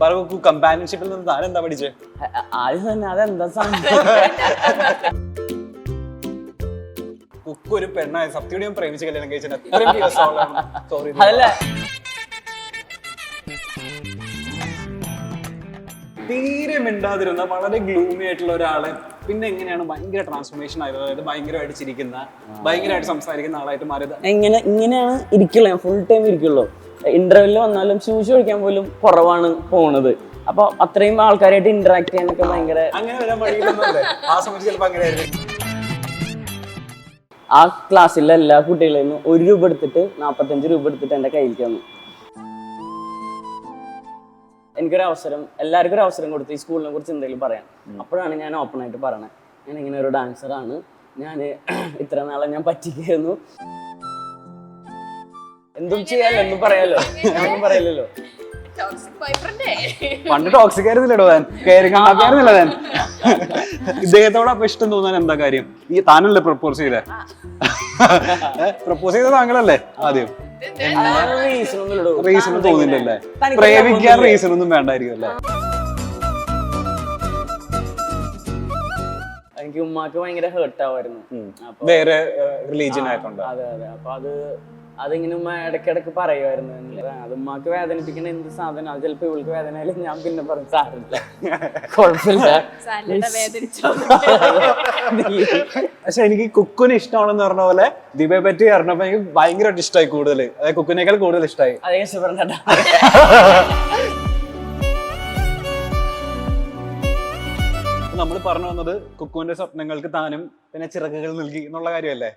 പറ കമ്പാനിയൻഷിപ്പിൽ നിന്ന് താൻ എന്താ പഠിച്ചേ ആദ്യം തന്നെ അതെന്താ സംഭവം കുക്ക് ഒരു പെണ്ണായ സത്യയുടെയും പ്രേമിച്ച് കല്യാണം സോറി അതല്ല തീരെ മിണ്ടാതിരുന്ന വളരെ ഗ്ലൂമി ആയിട്ടുള്ള ഒരാളെ. പിന്നെ എങ്ങനെയാണ് ഭയങ്കര ട്രാൻസ്ഫോർമേഷൻ ആയത് അതായത് ഭയങ്കരമായിട്ട് ചിരിക്കുന്ന ഭയങ്കരമായിട്ട് സംസാരിക്കുന്ന ആളായിട്ട് മാറിയത്? എങ്ങനെ ഇങ്ങനെയാണ് ഇരിക്കുള്ളൂ ഫുൾ ടൈം ഇരിക്കുള്ളൂ. ഇന്റർവെല്ലിൽ വന്നാലും ശൂശി കഴിക്കാൻ പോലും കുറവാണ് പോണത്. അപ്പൊ അത്രയും ആൾക്കാരായിട്ട് ഇന്ററാക്ട് ചെയ്യാനൊക്കെ ഭയങ്കര ആ ക്ലാസ്സിലെ എല്ലാ കുട്ടികളിൽ നിന്നും ഒരു രൂപ എടുത്തിട്ട് നാൽപ്പത്തഞ്ച് രൂപ എടുത്തിട്ട് എന്റെ കയ്യിലേക്ക് വന്നു. എനിക്കൊരു അവസരം എല്ലാവർക്കും ഒരു അവസരം കൊടുത്ത് ഈ സ്കൂളിനെ കുറിച്ച് എന്തെങ്കിലും പറയാം അപ്പോഴാണ് ഞാൻ ഓപ്പൺ ആയിട്ട് പറയണത് ഞാൻ ഇങ്ങനെ ഒരു ഡാൻസറാണ് ഞാൻ ഇത്ര നാളെ ഞാൻ പറ്റിക്കായിരുന്നു എന്തും ചെയ്യാലോ എന്തും പറയാലോ? ഒന്നും പറയില്ലല്ലോ. ടോക്സിക് പണ്ട് ടോക്സിക് ആയിരുന്നില്ലടോ താൻ കയറി കാണാത്തായിരുന്നില്ല താൻ ഇദ്ദേഹത്തോട് അപ്പൊ ഇഷ്ടം തോന്നാൻ എന്താ കാര്യം? ഈ താനല്ലേ പ്രപ്പോസ് ചെയ്തേ? പ്രപ്പോസ് ചെയ്ത താങ്കളല്ലേ ആദ്യം? റീസൺ തോന്നില്ലല്ലേ? പ്രേമിക്കാൻ റീസൺ ഒന്നും വേണ്ടായിരിക്കും അല്ലേ? എനിക്ക് ഉമ്മാക്ക് ഭയങ്കര ഹേർട്ട് ആവായിരുന്നു. വേറെ റിലീജിയൻ ആയിട്ടുണ്ട് അതെ അതെ. അപ്പൊ അത് അതിങ്ങനെ ഉമ്മ ഇടയ്ക്കിടയ്ക്ക് പറയുമായിരുന്നു. അത് ഉമ്മക്ക് വേദനിപ്പിക്കുന്ന എന്ത് സാധനം? അത് ചിലപ്പോ ഇവൾക്ക് വേദനയില്ല ഞാൻ പിന്നെ പറഞ്ഞു സാറില്ല കുഴപ്പമില്ല. പക്ഷെ എനിക്ക് കുക്കുന് ഇഷ്ടമാണെന്ന് പറഞ്ഞ പോലെ ദീപയെ പറ്റി അറിഞ്ഞപ്പോ എനിക്ക് ഭയങ്കരമായിട്ട് ഇഷ്ടമായി കൂടുതൽ അതായത് കുക്കിനേക്കാൾ കൂടുതൽ ഇഷ്ടമായി അതേ പറഞ്ഞ നമ്മൾ പറഞ്ഞു വന്നത് കുക്കുവിന്റെ സ്വപ്നങ്ങൾക്ക് താനും പിന്നെ ചിറകുകൾ നൽകി എന്നുള്ള കാര്യമല്ലേ?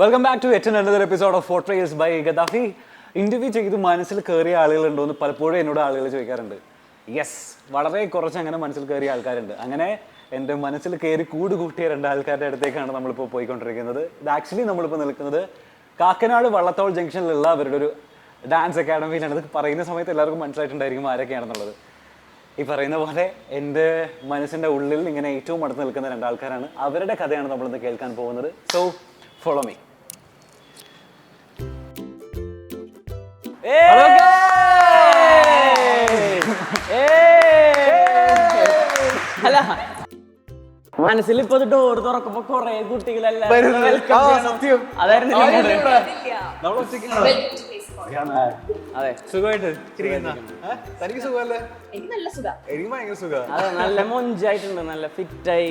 Welcome back to yet another episode of fortress by Gaddafi interview ചെയ്ത് മനസ്സിൽ കയറിയ ആളുകളുണ്ടോ എന്ന് പലപ്പോഴും എന്നോട് ആളുകൾ ചോദിക്കാറുണ്ട്. യെസ് വളരെ കുറച്ച് അങ്ങനെ മനസ്സിൽ കയറിയ ആൾക്കാരുണ്ട്. അങ്ങനെ എന്റെ മനസ്സിൽ കയറി കൂട് കൂട്ടിയ രണ്ട് ആൾക്കാരുടെ അടുത്തേക്കാണ് നമ്മളിപ്പോൾ പോയിക്കൊണ്ടിരിക്കുന്നത്. ഇത് ആക്ച്വലി നമ്മളിപ്പോൾ നിൽക്കുന്നത് കാക്കനാട് വള്ളത്തോൾ ജംഗ്ഷനിലുള്ള അവരുടെ ഒരു ഡാൻസ് അക്കാഡമിയിലാണ് ഇത് പറയുന്ന സമയത്ത് എല്ലാവർക്കും മനസ്സിലായിട്ടുണ്ടായിരിക്കും ആരൊക്കെയാണെന്നുള്ളത്. ഈ പറയുന്ന പോലെ എന്റെ മനസ്സിന്റെ ഉള്ളിൽ ഇങ്ങനെ ഏറ്റവും അടുത്ത് നിൽക്കുന്ന രണ്ടാൾക്കാരാണ്. അവരുടെ കഥയാണ് നമ്മളിന്ന് കേൾക്കാൻ പോകുന്നത്. സോ ഫോളോ മീ അല്ല മനസ്സിൽ ഇപ്പൊ ഡോർ തുറക്കുമ്പോ കൊറേ കുട്ടികളെല്ലാം. അതായിരുന്നു. അതെ. സുഖമായിട്ട് തനിക്ക് സുഖമല്ലേ? എനിക്ക് നല്ല സുഖം. എനിക്ക് ഭയങ്കര സുഖം. അതെ നല്ല മൊഞ്ചായിട്ടുണ്ട് നല്ല ഫിറ്റായി.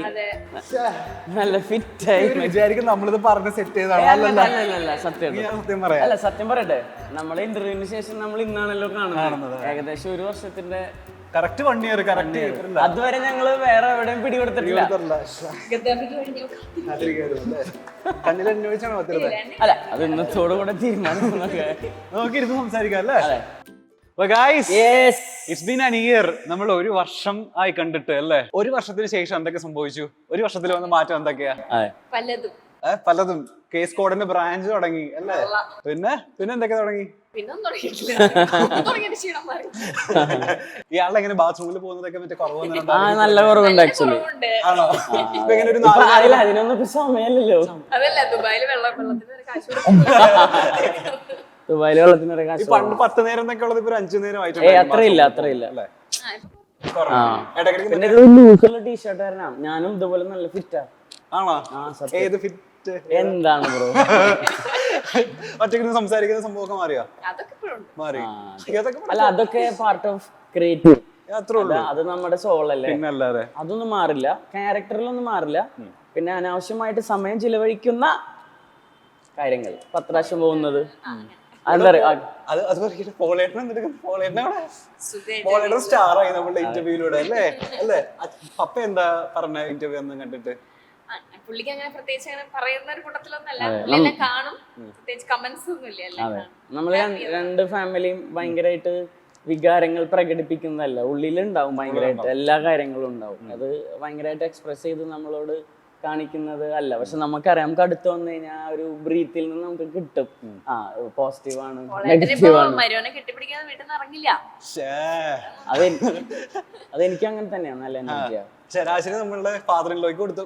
നല്ല ഫിറ്റായി. വിചാരിക്കും നമ്മളിത് പറഞ്ഞ് സെറ്റ് സത്യം. ഞാൻ സത്യം പറയാം. അല്ല സത്യം പറയട്ടെ. നമ്മളെ ഇന്റർവ്യൂവിന് ശേഷം നമ്മൾ ഇന്നാണല്ലോ കാണുന്നത്. ഏകദേശം ഒരു വർഷത്തിന്റെ കറക്റ്റ് വൺ ഇയർ കറക്റ്റ് അതുവരെ ഞങ്ങൾ വേറെ എവിടെയും പിടികൊടുത്തിട്ടില്ല. അല്ല അത് ഇന്നത്തോടു കൂടെ തീരുമാനം നോക്കിയിരുന്ന് സംസാരിക്കാം അല്ലേ? ഇറ്റ്സ് ബീൻ അൻ ഇയർ നമ്മൾ ഒരു വർഷം ആയി കണ്ടിട്ട് അല്ലേ? ഒരു വർഷത്തിന് ശേഷം എന്തൊക്കെ സംഭവിച്ചു? ഒരു വർഷത്തിൽ വന്ന മാറ്റം എന്തൊക്കെയാ? പലതും. പലതും. കേസ് കോഡിന്റെ ബ്രാഞ്ച് തുടങ്ങി അല്ലേ? പിന്നെ പിന്നെ എന്തൊക്കെ തുടങ്ങി? പിന്നൊന്നും തുടങ്ങിയിട്ടില്ല. തുടങ്ങിയിട്ട് ക്ഷീണം മാറി. ഇയാളെ എങ്ങനെ ബാത്റൂമിൽ പോകുന്നതൊക്കെ മറ്റേ കുറവ് നല്ല കുറവുണ്ട് ആക്ച്വലി ആണോ? അതിനൊന്നും സമയമില്ലല്ലോ. അതല്ല ദുബായിൽ വെള്ളം വെള്ളത്തിന് ദുബായിൽ വെള്ളത്തിനൊരു ഈ കാശ് പണ്ട് പത്ത് നേരം എന്നൊക്കെ ഉള്ളത് ഇപ്പൊ അഞ്ചു നേരം ആയിട്ടുണ്ട് അത്രയില്ല അത്രയില്ല. പിന്നെ ഇത് ലൂസുള്ള ടീഷർട്ട് വരണം ഞാനും ഇതുപോലെ നല്ല ഫിറ്റാ. ആണോ? ഏത് ഫിറ്റ്? എന്താണ് ബ്രോ? ഒറ്റയ്ക്ക് സംസാരിക്കുന്ന സംഭവമൊക്കെ മാറിയോ? മാറി. അല്ല അതൊക്കെ പാർട്ട് ഓഫ് ക്രിയേറ്റീവ് അത് നമ്മുടെ സോളല്ലേ അതൊന്നും മാറില്ല. ക്യാരക്ടറിലൊന്നും മാറില്ല. പിന്നെ അനാവശ്യമായിട്ട് സമയം ചിലവഴിക്കുന്ന കാര്യങ്ങൾ. പത്രാശം പോകുന്നത്. അത് അത് പറയട്ടെ പോളേട്ടൻ എന്തെടുക്കും പോളേട്ടനെ സുഖമായിട്ട് പോളേട്ടൻ സ്റ്റാർ ആയി നമ്മളുടെ ഇന്റർവ്യൂയിലൂടെ അല്ലേ? അല്ലേ? അ- പപ്പ എന്താ പറഞ്ഞ ഇന്റർവ്യൂ ഒന്നും കണ്ടിട്ട്? ആ, പുള്ളിക്ക് അങ്ങനെ പ്രത്യേകിച്ച് അങ്ങനെ പറയുന്ന ഒരു കൂട്ടത്തിലൊന്നല്ല. പുള്ളിയെല്ലാം കാണും. പ്രത്യേകിച്ച് കമന്റ്സ് ഒന്നും ഇല്ല എല്ലാം കാണും. നമ്മൾ രണ്ട് ഫാമിലിയും ഭയങ്കരമായിട്ട് വികാരങ്ങൾ പ്രകടിപ്പിക്കുന്നതല്ല. ഉള്ളിലുണ്ടാവും ഭയങ്കരമായിട്ട് എല്ലാ കാര്യങ്ങളും ഉണ്ടാവും. അത് ഭയങ്കരമായിട്ട് എക്സ്പ്രസ് ചെയ്ത് നമ്മളോട് കാണിക്കുന്നത് അല്ല. പക്ഷെ നമുക്കറിയാം. നമുക്ക് അടുത്ത് വന്നു കഴിഞ്ഞാൽ ഒരു ബ്രീത്തിൽ നിന്ന് നമുക്ക് കിട്ടും. ആ പോസിറ്റീവ് ആണ്. നെഗറ്റീവ് ആണ്. അത് അതെനിക്ക് അങ്ങനെ തന്നെയാണ്. നല്ല എനർജിയാ ശരാശരി നമ്മളുടെ ഫാദറിലേക്ക് കൊടുത്തു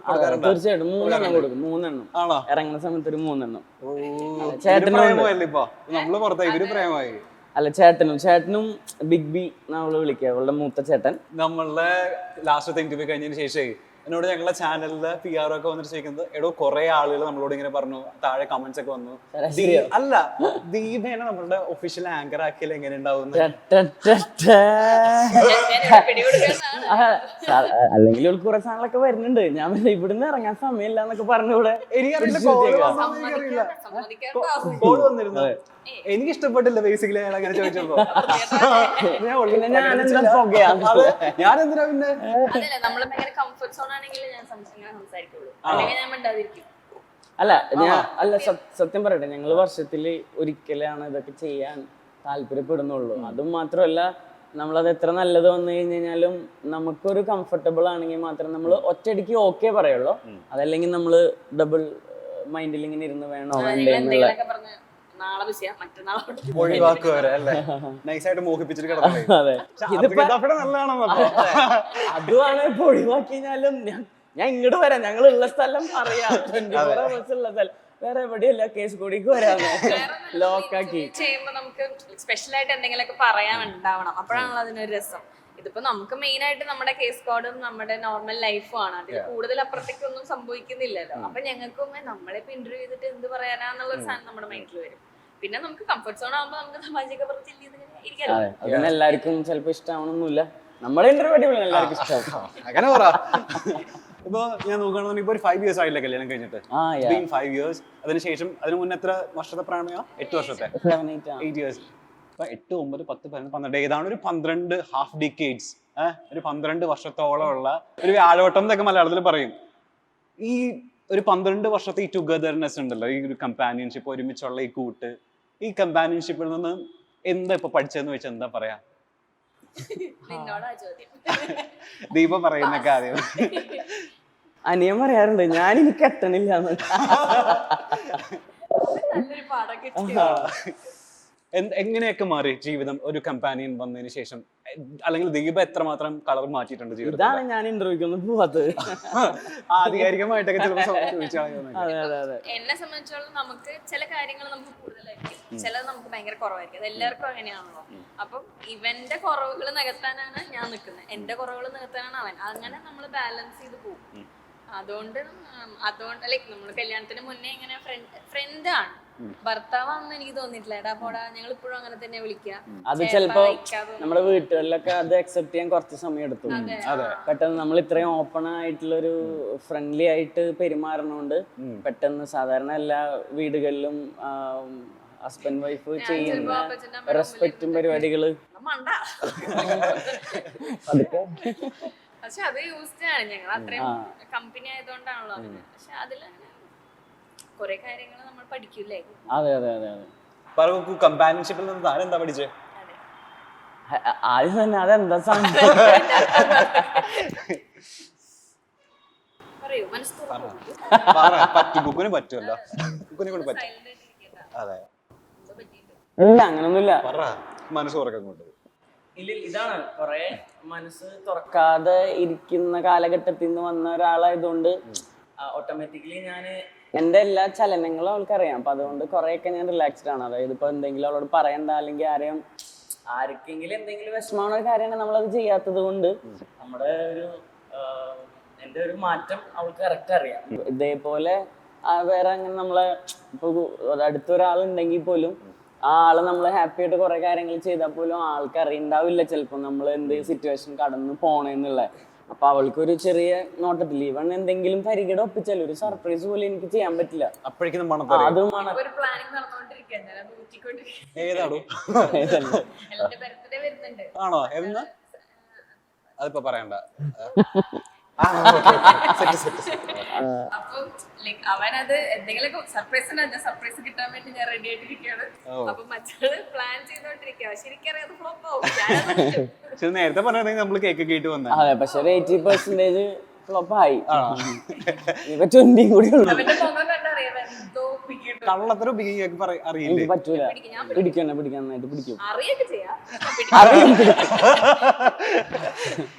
തീർച്ചയായിട്ടും. മൂന്നെണ്ണം കൊടുക്കും. മൂന്നെണ്ണം. ആണോ? ഇറങ്ങുന്ന സമയത്ത് ഒരു മൂന്നെണ്ണം. നമ്മൾ പുറത്തായി. ഇവർ പ്രേമമായി. അല്ല ചേട്ടനും. ചേട്ടനും ബിഗ് ബി നമ്മൾ വിളിക്കുക. അവളുടെ മൂത്ത ചേട്ടൻ. നമ്മളുടെ ലാസ്റ്റ് ഇന്റർവ്യൂ കഴിഞ്ഞതിന് ശേഷം എന്നോട് ഞങ്ങളുടെ ചാനലിൽ പി ആർ ഒക്കെ വന്നിട്ട് ചോദിക്കുന്നത് എടോ കുറെ ആളുകൾ നമ്മളോട് ഇങ്ങനെ പറഞ്ഞു താഴെ കമന്റ്സ് ഒക്കെ വന്നു. അല്ല ദീപേനെ നമ്മളുടെ ഒഫീഷ്യൽ ആങ്കർ ആക്കിയാൽ എങ്ങനെ ഉണ്ടാവും അല്ലെങ്കിൽ ഇവൾക്ക് കുറെ സാധനങ്ങളൊക്കെ വരുന്നുണ്ട്. ഞാൻ ഇവിടുന്ന് ഇറങ്ങാൻ സമയമില്ല എന്നൊക്കെ പറഞ്ഞൂടെ എനിക്ക് ഇഷ്ടപ്പെട്ടില്ല ബേസിക്കലി ഞാൻ അങ്ങനെ ചോദിച്ചപ്പോ. ഞാൻ എന്തിനാ പിന്നെ? അതല്ല നമ്മൾ ഭയങ്കര കംഫർട്ട് സോൺ ആണെങ്കിൽ ഞാൻ സംസാരിക്കുള്ളൂ. അല്ലെങ്കിൽ ഞാൻ മിണ്ടാതിരിക്കും. അല്ല ഞാൻ അല്ല സത്- സത്യം പറയട്ടെ ഞങ്ങൾ വർഷത്തിൽ ഒരിക്കലാണ് ഇതൊക്കെ ചെയ്യാൻ താല്പര്യപ്പെടുന്നുള്ളൂ. അതും മാത്രമല്ല നമ്മളത് എത്ര നല്ലത് വന്നു കഴിഞ്ഞ് കഴിഞ്ഞാലും നമുക്കൊരു കംഫർട്ടബിൾ ആണെങ്കിൽ മാത്രം നമ്മൾ ഒറ്റയടിക്ക് ഓക്കെ പറയുള്ളൂ. അതല്ലെങ്കിൽ നമ്മൾ ഡബിൾ മൈൻഡിൽ ഇങ്ങനെ ഇരുന്ന് വേണോ വേണ്ടേ എന്നുള്ള നാളെ ബിസിയാ വരെ അല്ലേ? നൈസായിട്ട് മോഹിപ്പിച്ചിട്ട് കിടന്നു അതെ. നല്ലതാണെന്നോ അതുമാണ് ഇപ്പൊ ഒഴിവാക്കി കഴിഞ്ഞാലും ഞാൻ- ഇങ്ങോട്ട് വരാം. ഞങ്ങൾ ഉള്ള സ്ഥലം ഉള്ള സ്ഥലം. വേറെ എവിടെയല്ല കേസ് കൂടിക്ക് വരാന്ന് ലോക്കാക്കി. ചെയ്യുമ്പോ നമുക്ക് സ്പെഷ്യൽ ആയിട്ട് എന്തെങ്കിലുമൊക്കെ പറയാൻ ഉണ്ടാവണം. അപ്പോഴാണ് അതിനൊരു രസം. ഇതിപ്പോ നമുക്ക് മെയിൻ ആയിട്ട് നമ്മുടെ കേസ് കോഡും നമ്മുടെ നോർമൽ ലൈഫും ആണ്. അതിൽ കൂടുതൽ അപ്പുറത്തേക്ക് ഒന്നും സംഭവിക്കുന്നില്ലല്ലോ അപ്പൊ ഞങ്ങൾക്കും നമ്മളെ നമ്മളിപ്പോ ഇന്റർവ്യൂ ചെയ്തിട്ട് എന്ത് പറയാനാന്നുള്ള സാധനം നമ്മുടെ മൈൻഡിൽ വരും. പിന്നെ നമുക്ക് കംഫർട്ട് സോൺ ആകുമ്പോൾ നമുക്ക് തമാശയൊക്കെ ഇരിക്കാലോ? അതിന് എല്ലാവർക്കും ചിലപ്പോ ഇഷ്ടമാവണമെന്നില്ല നമ്മളെ ഇന്റർവ്യൂ അടിപൊളിയാണ് എല്ലാവർക്കും ഇഷ്ടം അങ്ങനെ പറ. ഇപ്പൊ ഞാൻ നോക്കുകയാണെന്നുണ്ടെങ്കിൽ ഇപ്പൊ ഒരു ഫൈവ് ഇയേഴ്സ് ആയില്ല കല്യാണം കഴിഞ്ഞിട്ട്? ബീൻ ഫൈവ് ഇയേഴ്സ് അതിനുശേഷം അതിന് മുന്നേ എത്ര വർഷത്തെ പ്രാണയോ എട്ട് വർഷത്തെ? സെവൻ എയ്റ്റ് ആണ് ഇയേഴ്സ് ഇപ്പൊ എട്ട് ഒമ്പത് പത്ത് പതിനൊന്ന് പന്ത്രണ്ട്. ഏതാണ് ഒരു പന്ത്രണ്ട് ഹാഫ് ഡിക്കേഡ്സ് ഒരു പന്ത്രണ്ട് വർഷത്തോളം ഉള്ള ഒരു വ്യാഴോട്ടം എന്നൊക്കെ മലയാളത്തിൽ പറയും. ഈ ഒരു പന്ത്രണ്ട് വർഷത്തെ ഈ ടുഗദർനെസ് ഉണ്ടല്ലോ ഈ ഒരു കമ്പാനിയൻഷിപ്പ് ഒരുമിച്ചുള്ള ഈ കൂട്ട്. ഈ കമ്പാനിയൻഷിപ്പിൽ നിന്ന് എന്താ ഇപ്പൊ പഠിച്ചതെന്ന് വെച്ചാൽ എന്താ പറയാ? ദീപ പറയുന്ന കാര്യം. അനിയൻ പറയാറുണ്ട് ഞാൻ എനിക്ക് കെട്ടണില്ല എങ്ങനെയൊക്കെ മാറി ജീവിതം ഒരു കമ്പാനിയൻ വന്നതിന് ശേഷം? അല്ലെങ്കിൽ ദീപ എത്രമാത്രം കളർ മാറ്റിയിട്ടുണ്ട് ജീവിതം ഇതാണ് ഞാൻ ഇന്റർവ്യൂക്ക് ഒന്നും പോവാത്തത് ആധികാരികമായിട്ടൊക്കെ ചിലപ്പോൾ ചോദിച്ചാൽ അതെ അതെ അതെ. എന്നെ സംബന്ധിച്ചോളം നമുക്ക് ചില കാര്യങ്ങൾ നമുക്ക് കൂടുതലായിരിക്കും. ചിലത് നമുക്ക് ഭയങ്കര കുറവായിരിക്കും. അത് എല്ലാവർക്കും അങ്ങനെയാണല്ലോ. അപ്പം ഇവന്റെ കുറവുകൾ നികത്താനാണ് ഞാൻ നിൽക്കുന്നത്. എന്റെ കുറവുകൾ നികത്താനാണ് അവൻ. അങ്ങനെ നമ്മൾ ബാലൻസ് ചെയ്ത് പോകും. അതുകൊണ്ട് അതുകൊണ്ട് ലൈക്ക് നമ്മൾ കല്യാണത്തിന് മുന്നേ ഇങ്ങനെ ഫ്രണ്ട് ഫ്രണ്ട് ആണ്. ഭർത്താവാണെന്ന് എനിക്ക് തോന്നിയിട്ടില്ല. എടാ പോടാ ഞങ്ങൾ ഇപ്പോഴും അങ്ങനെ തന്നെ വിളിക്കുക അത് ചിലപ്പോ നമ്മുടെ വീട്ടുകളിലൊക്കെ അത് അക്സെപ്റ്റ് ചെയ്യാൻ കുറച്ച് സമയം എടുത്തു. പെട്ടെന്ന് നമ്മൾ ഇത്രയും ഓപ്പൺ ആയിട്ടുള്ള ഒരു ഫ്രണ്ട്ലി ആയിട്ട് പെരുമാറണോണ്ട് പെട്ടെന്ന് സാധാരണ എല്ലാ വീടുകളിലും ഹസ്ബൻഡ് വൈഫ് ചെയ്യുന്ന റെസ്പെക്റ്റും പരിപാടികൾ. പക്ഷെ അത് യൂസ്ഡ് ആണ് ഞങ്ങൾ അത്രയും കമ്പനി ആയതുകൊണ്ടാണല്ലോ പക്ഷെ അതിലങ്ങനെ കുറെ കാര്യങ്ങൾ നമ്മൾ പഠിക്കൂലേ അതെ അതെ അതെ അതെ. പറവൂ കമ്പാനിയൻഷിപ്പിൽ നിന്ന് താൻ എന്താ പഠിച്ചേ? അതെ. ആ- ആ- ആദ്യം തന്നെ അതെന്താ സംഭവം? പറയൂ മനസ്സ് തുറന്നു പറ, പറ്റും ബുക്കിന് പറ്റുമല്ലോ. ബുക്കിനെ കൊണ്ട് പറ്റും? സൈലന്റ് ആയിട്ടിരിക്കണ്ട അതെ. എന്തോ പറ്റിയിട്ട് ഇല്ല അങ്ങനൊന്നുമില്ല. പറ മനസ്സ് തുറക്കം കൊണ്ട് ഇല്ല ഇതാണ്. കുറെ മനസ്സ് തുറക്കാതെ ഇരിക്കുന്ന കാലഘട്ടത്തിൽ നിന്ന് വന്ന ഒരാളായതുകൊണ്ട് ഓട്ടോമാറ്റിക്കലി ഞാൻ എന്റെ എല്ലാ ചലനങ്ങളും അവൾക്കറിയാം. അപ്പൊ അതുകൊണ്ട് കുറെയൊക്കെ ഞാൻ റിലാക്സ്ഡ് ആണ്. അതായത് ഇപ്പൊ എന്തെങ്കിലും അവളോട് പറയണ്ട അല്ലെങ്കിൽ ആരെയും ആർക്കെങ്കിലും എന്തെങ്കിലും വിഷമമുള്ള കാര്യമാണ് നമ്മളത് ചെയ്യാത്തത് കൊണ്ട് നമ്മുടെ ഒരു എന്റെ ഒരു മാറ്റം അവൾക്ക് കറക്റ്റ് അറിയാം. ഇതേപോലെ വേറെ അങ്ങനെ നമ്മളെ ഇപ്പൊ അടുത്തൊരാളുണ്ടെങ്കിൽ പോലും ആ ആൾ നമ്മൾ ഹാപ്പി ആയിട്ട് കുറെ കാര്യങ്ങൾ ചെയ്താൽ പോലും ആൾക്ക് അറിയണ്ടാവില്ല ചിലപ്പോ നമ്മൾ എന്ത് സിറ്റുവേഷൻ കടന്നു പോണേന്നുള്ള. അപ്പൊ അവൾക്കൊരു ചെറിയ നോട്ടത്തിൽ ഇവൺ എന്തെങ്കിലും പരിഗണ ഒപ്പിച്ചാൽ ഒരു സർപ്രൈസ് പോലും എനിക്ക് ചെയ്യാൻ പറ്റില്ല. അപ്പോഴേക്കും ഒരു പ്ലാനിങ് നടന്നുകൊണ്ടിരിക്കുകയാണ്. ഞാൻ അത് ഊറ്റിക്കൊണ്ടിരിക്കുകയാണ് ഏതാടോ എന്റെ ബർത്ത്ഡേ വരുന്നുണ്ട്. ആണോ? എന്ന്? അതിപ്പോ പറയണ്ട. അപ്പം ലൈക്ക് അവനത് എന്തെങ്കിലും സർപ്രൈസ് സർപ്രൈസ് കിട്ടാൻ വേണ്ടി ഞാൻ റെഡി ആയിട്ടിരിക്കുകയാണ് അപ്പൊ മറ്റൊരു പ്ലാൻ ചെയ്തോണ്ടിരിക്കുക എനിക്കറിയാം ഫ്ലോപ്പ് ആവും. നേരത്തെ പറഞ്ഞിരുന്നെങ്കിൽ നമ്മൾ കേക്ക് കേട്ട് വന്ന അതെ പക്ഷെ ഒരു എയ്റ്റി പെർസെന്റേജ് ഫ്ലോപ്പ് ആയി. ഇപ്പൊ ട്വന്റിയും കൂടി ഉള്ളു. കള്ളത്തരം അറിയില്ലേ? പറ്റൂല. പിടിക്കും ഞാൻ പിടിക്കണം പിടിക്കാൻ പിടിക്കും. അറിയും.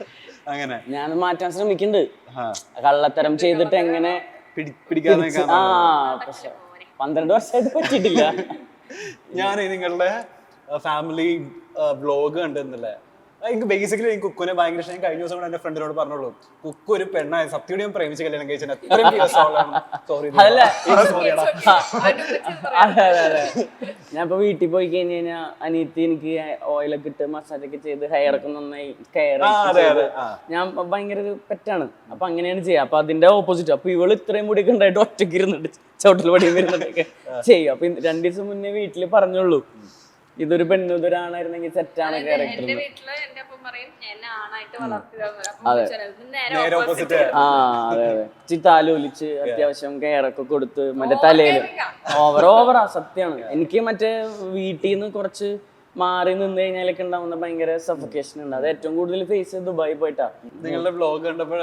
അങ്ങനെ. ഞാൻ മാറ്റാൻ ശ്രമിക്കുന്നുണ്ട്. കള്ളത്തരം ചെയ്തിട്ട് എങ്ങനെ ആ പക്ഷെ പന്ത്രണ്ട് വർഷമായിട്ട് പറ്റിയിട്ടില്ല. ഞാൻ നിങ്ങളുടെ ഫാമിലി ബ്ലോഗ് കണ്ടെന്നല്ലേ എനിക്ക് ബേസിക്കലി എനിക്ക് കുക്കുനെ ഭയങ്കര ഇഷ്ടം. ഞാൻ കഴിഞ്ഞ ദിവസം കൂടെ എന്റെ ഫ്രണ്ടിനോട് പറഞ്ഞോളൂ കുക്കു ഒരു പെണ്ണായ സത്യോട് ഞാൻ പ്രേമിച്ച് കല്യാണം കഴിച്ചാൽ ഞാനിപ്പോ വീട്ടിൽ പോയി കഴിഞ്ഞ് കഴിഞ്ഞാൽ അനിയത്തി എനിക്ക് ഓയിലൊക്കെ ഇട്ട് മസാജ് ഒക്കെ ചെയ്ത് ഹെയർ ഒക്കെ നന്നായി കെയർ. ഞാൻ ഭയങ്കര ഒരു പെറ്റാണ്. അപ്പൊ അങ്ങനെയാണ് ചെയ്യുക അപ്പൊ അതിന്റെ ഓപ്പോസിറ്റ് അപ്പൊ ഇവൾ ഇത്രയും മുടി ഉണ്ടായിട്ട് ഒറ്റയ്ക്ക് ഇരുന്നിട്ട് ചവിട്ടൽ പടിയും വരുന്നുണ്ടൊക്കെ ചെയ്യും. അപ്പൊ രണ്ടു ദിവസം മുന്നേ വീട്ടിൽ പറഞ്ഞോളൂ ഇതൊരു പെണ്ണ് സെറ്റാണ് ക്യാരക്ടർ ഇത് നേരെ നേരെ ഓപ്പോസിറ്റ് ആ അതെ അതെ. ചിത്താലോലിച്ച് അത്യാവശ്യം കെയറൊക്കെ കൊടുത്ത് മറ്റേ തലയിൽ. ഓവർ ഓവറാ സത്യമാണ് എനിക്ക് മറ്റേ വീട്ടിൽ നിന്ന് കുറച്ച് മാറി നിന്ന് കഴിഞ്ഞാലൊക്കെ ഉണ്ടാവുന്ന ഭയങ്കര സഫക്കേഷൻ ഉണ്ട്. അത് ഏറ്റവും കൂടുതൽ ഫേസ് ദുബായി പോയിട്ടാ. നിങ്ങളുടെ ബ്ലോഗ് കണ്ടപ്പോൾ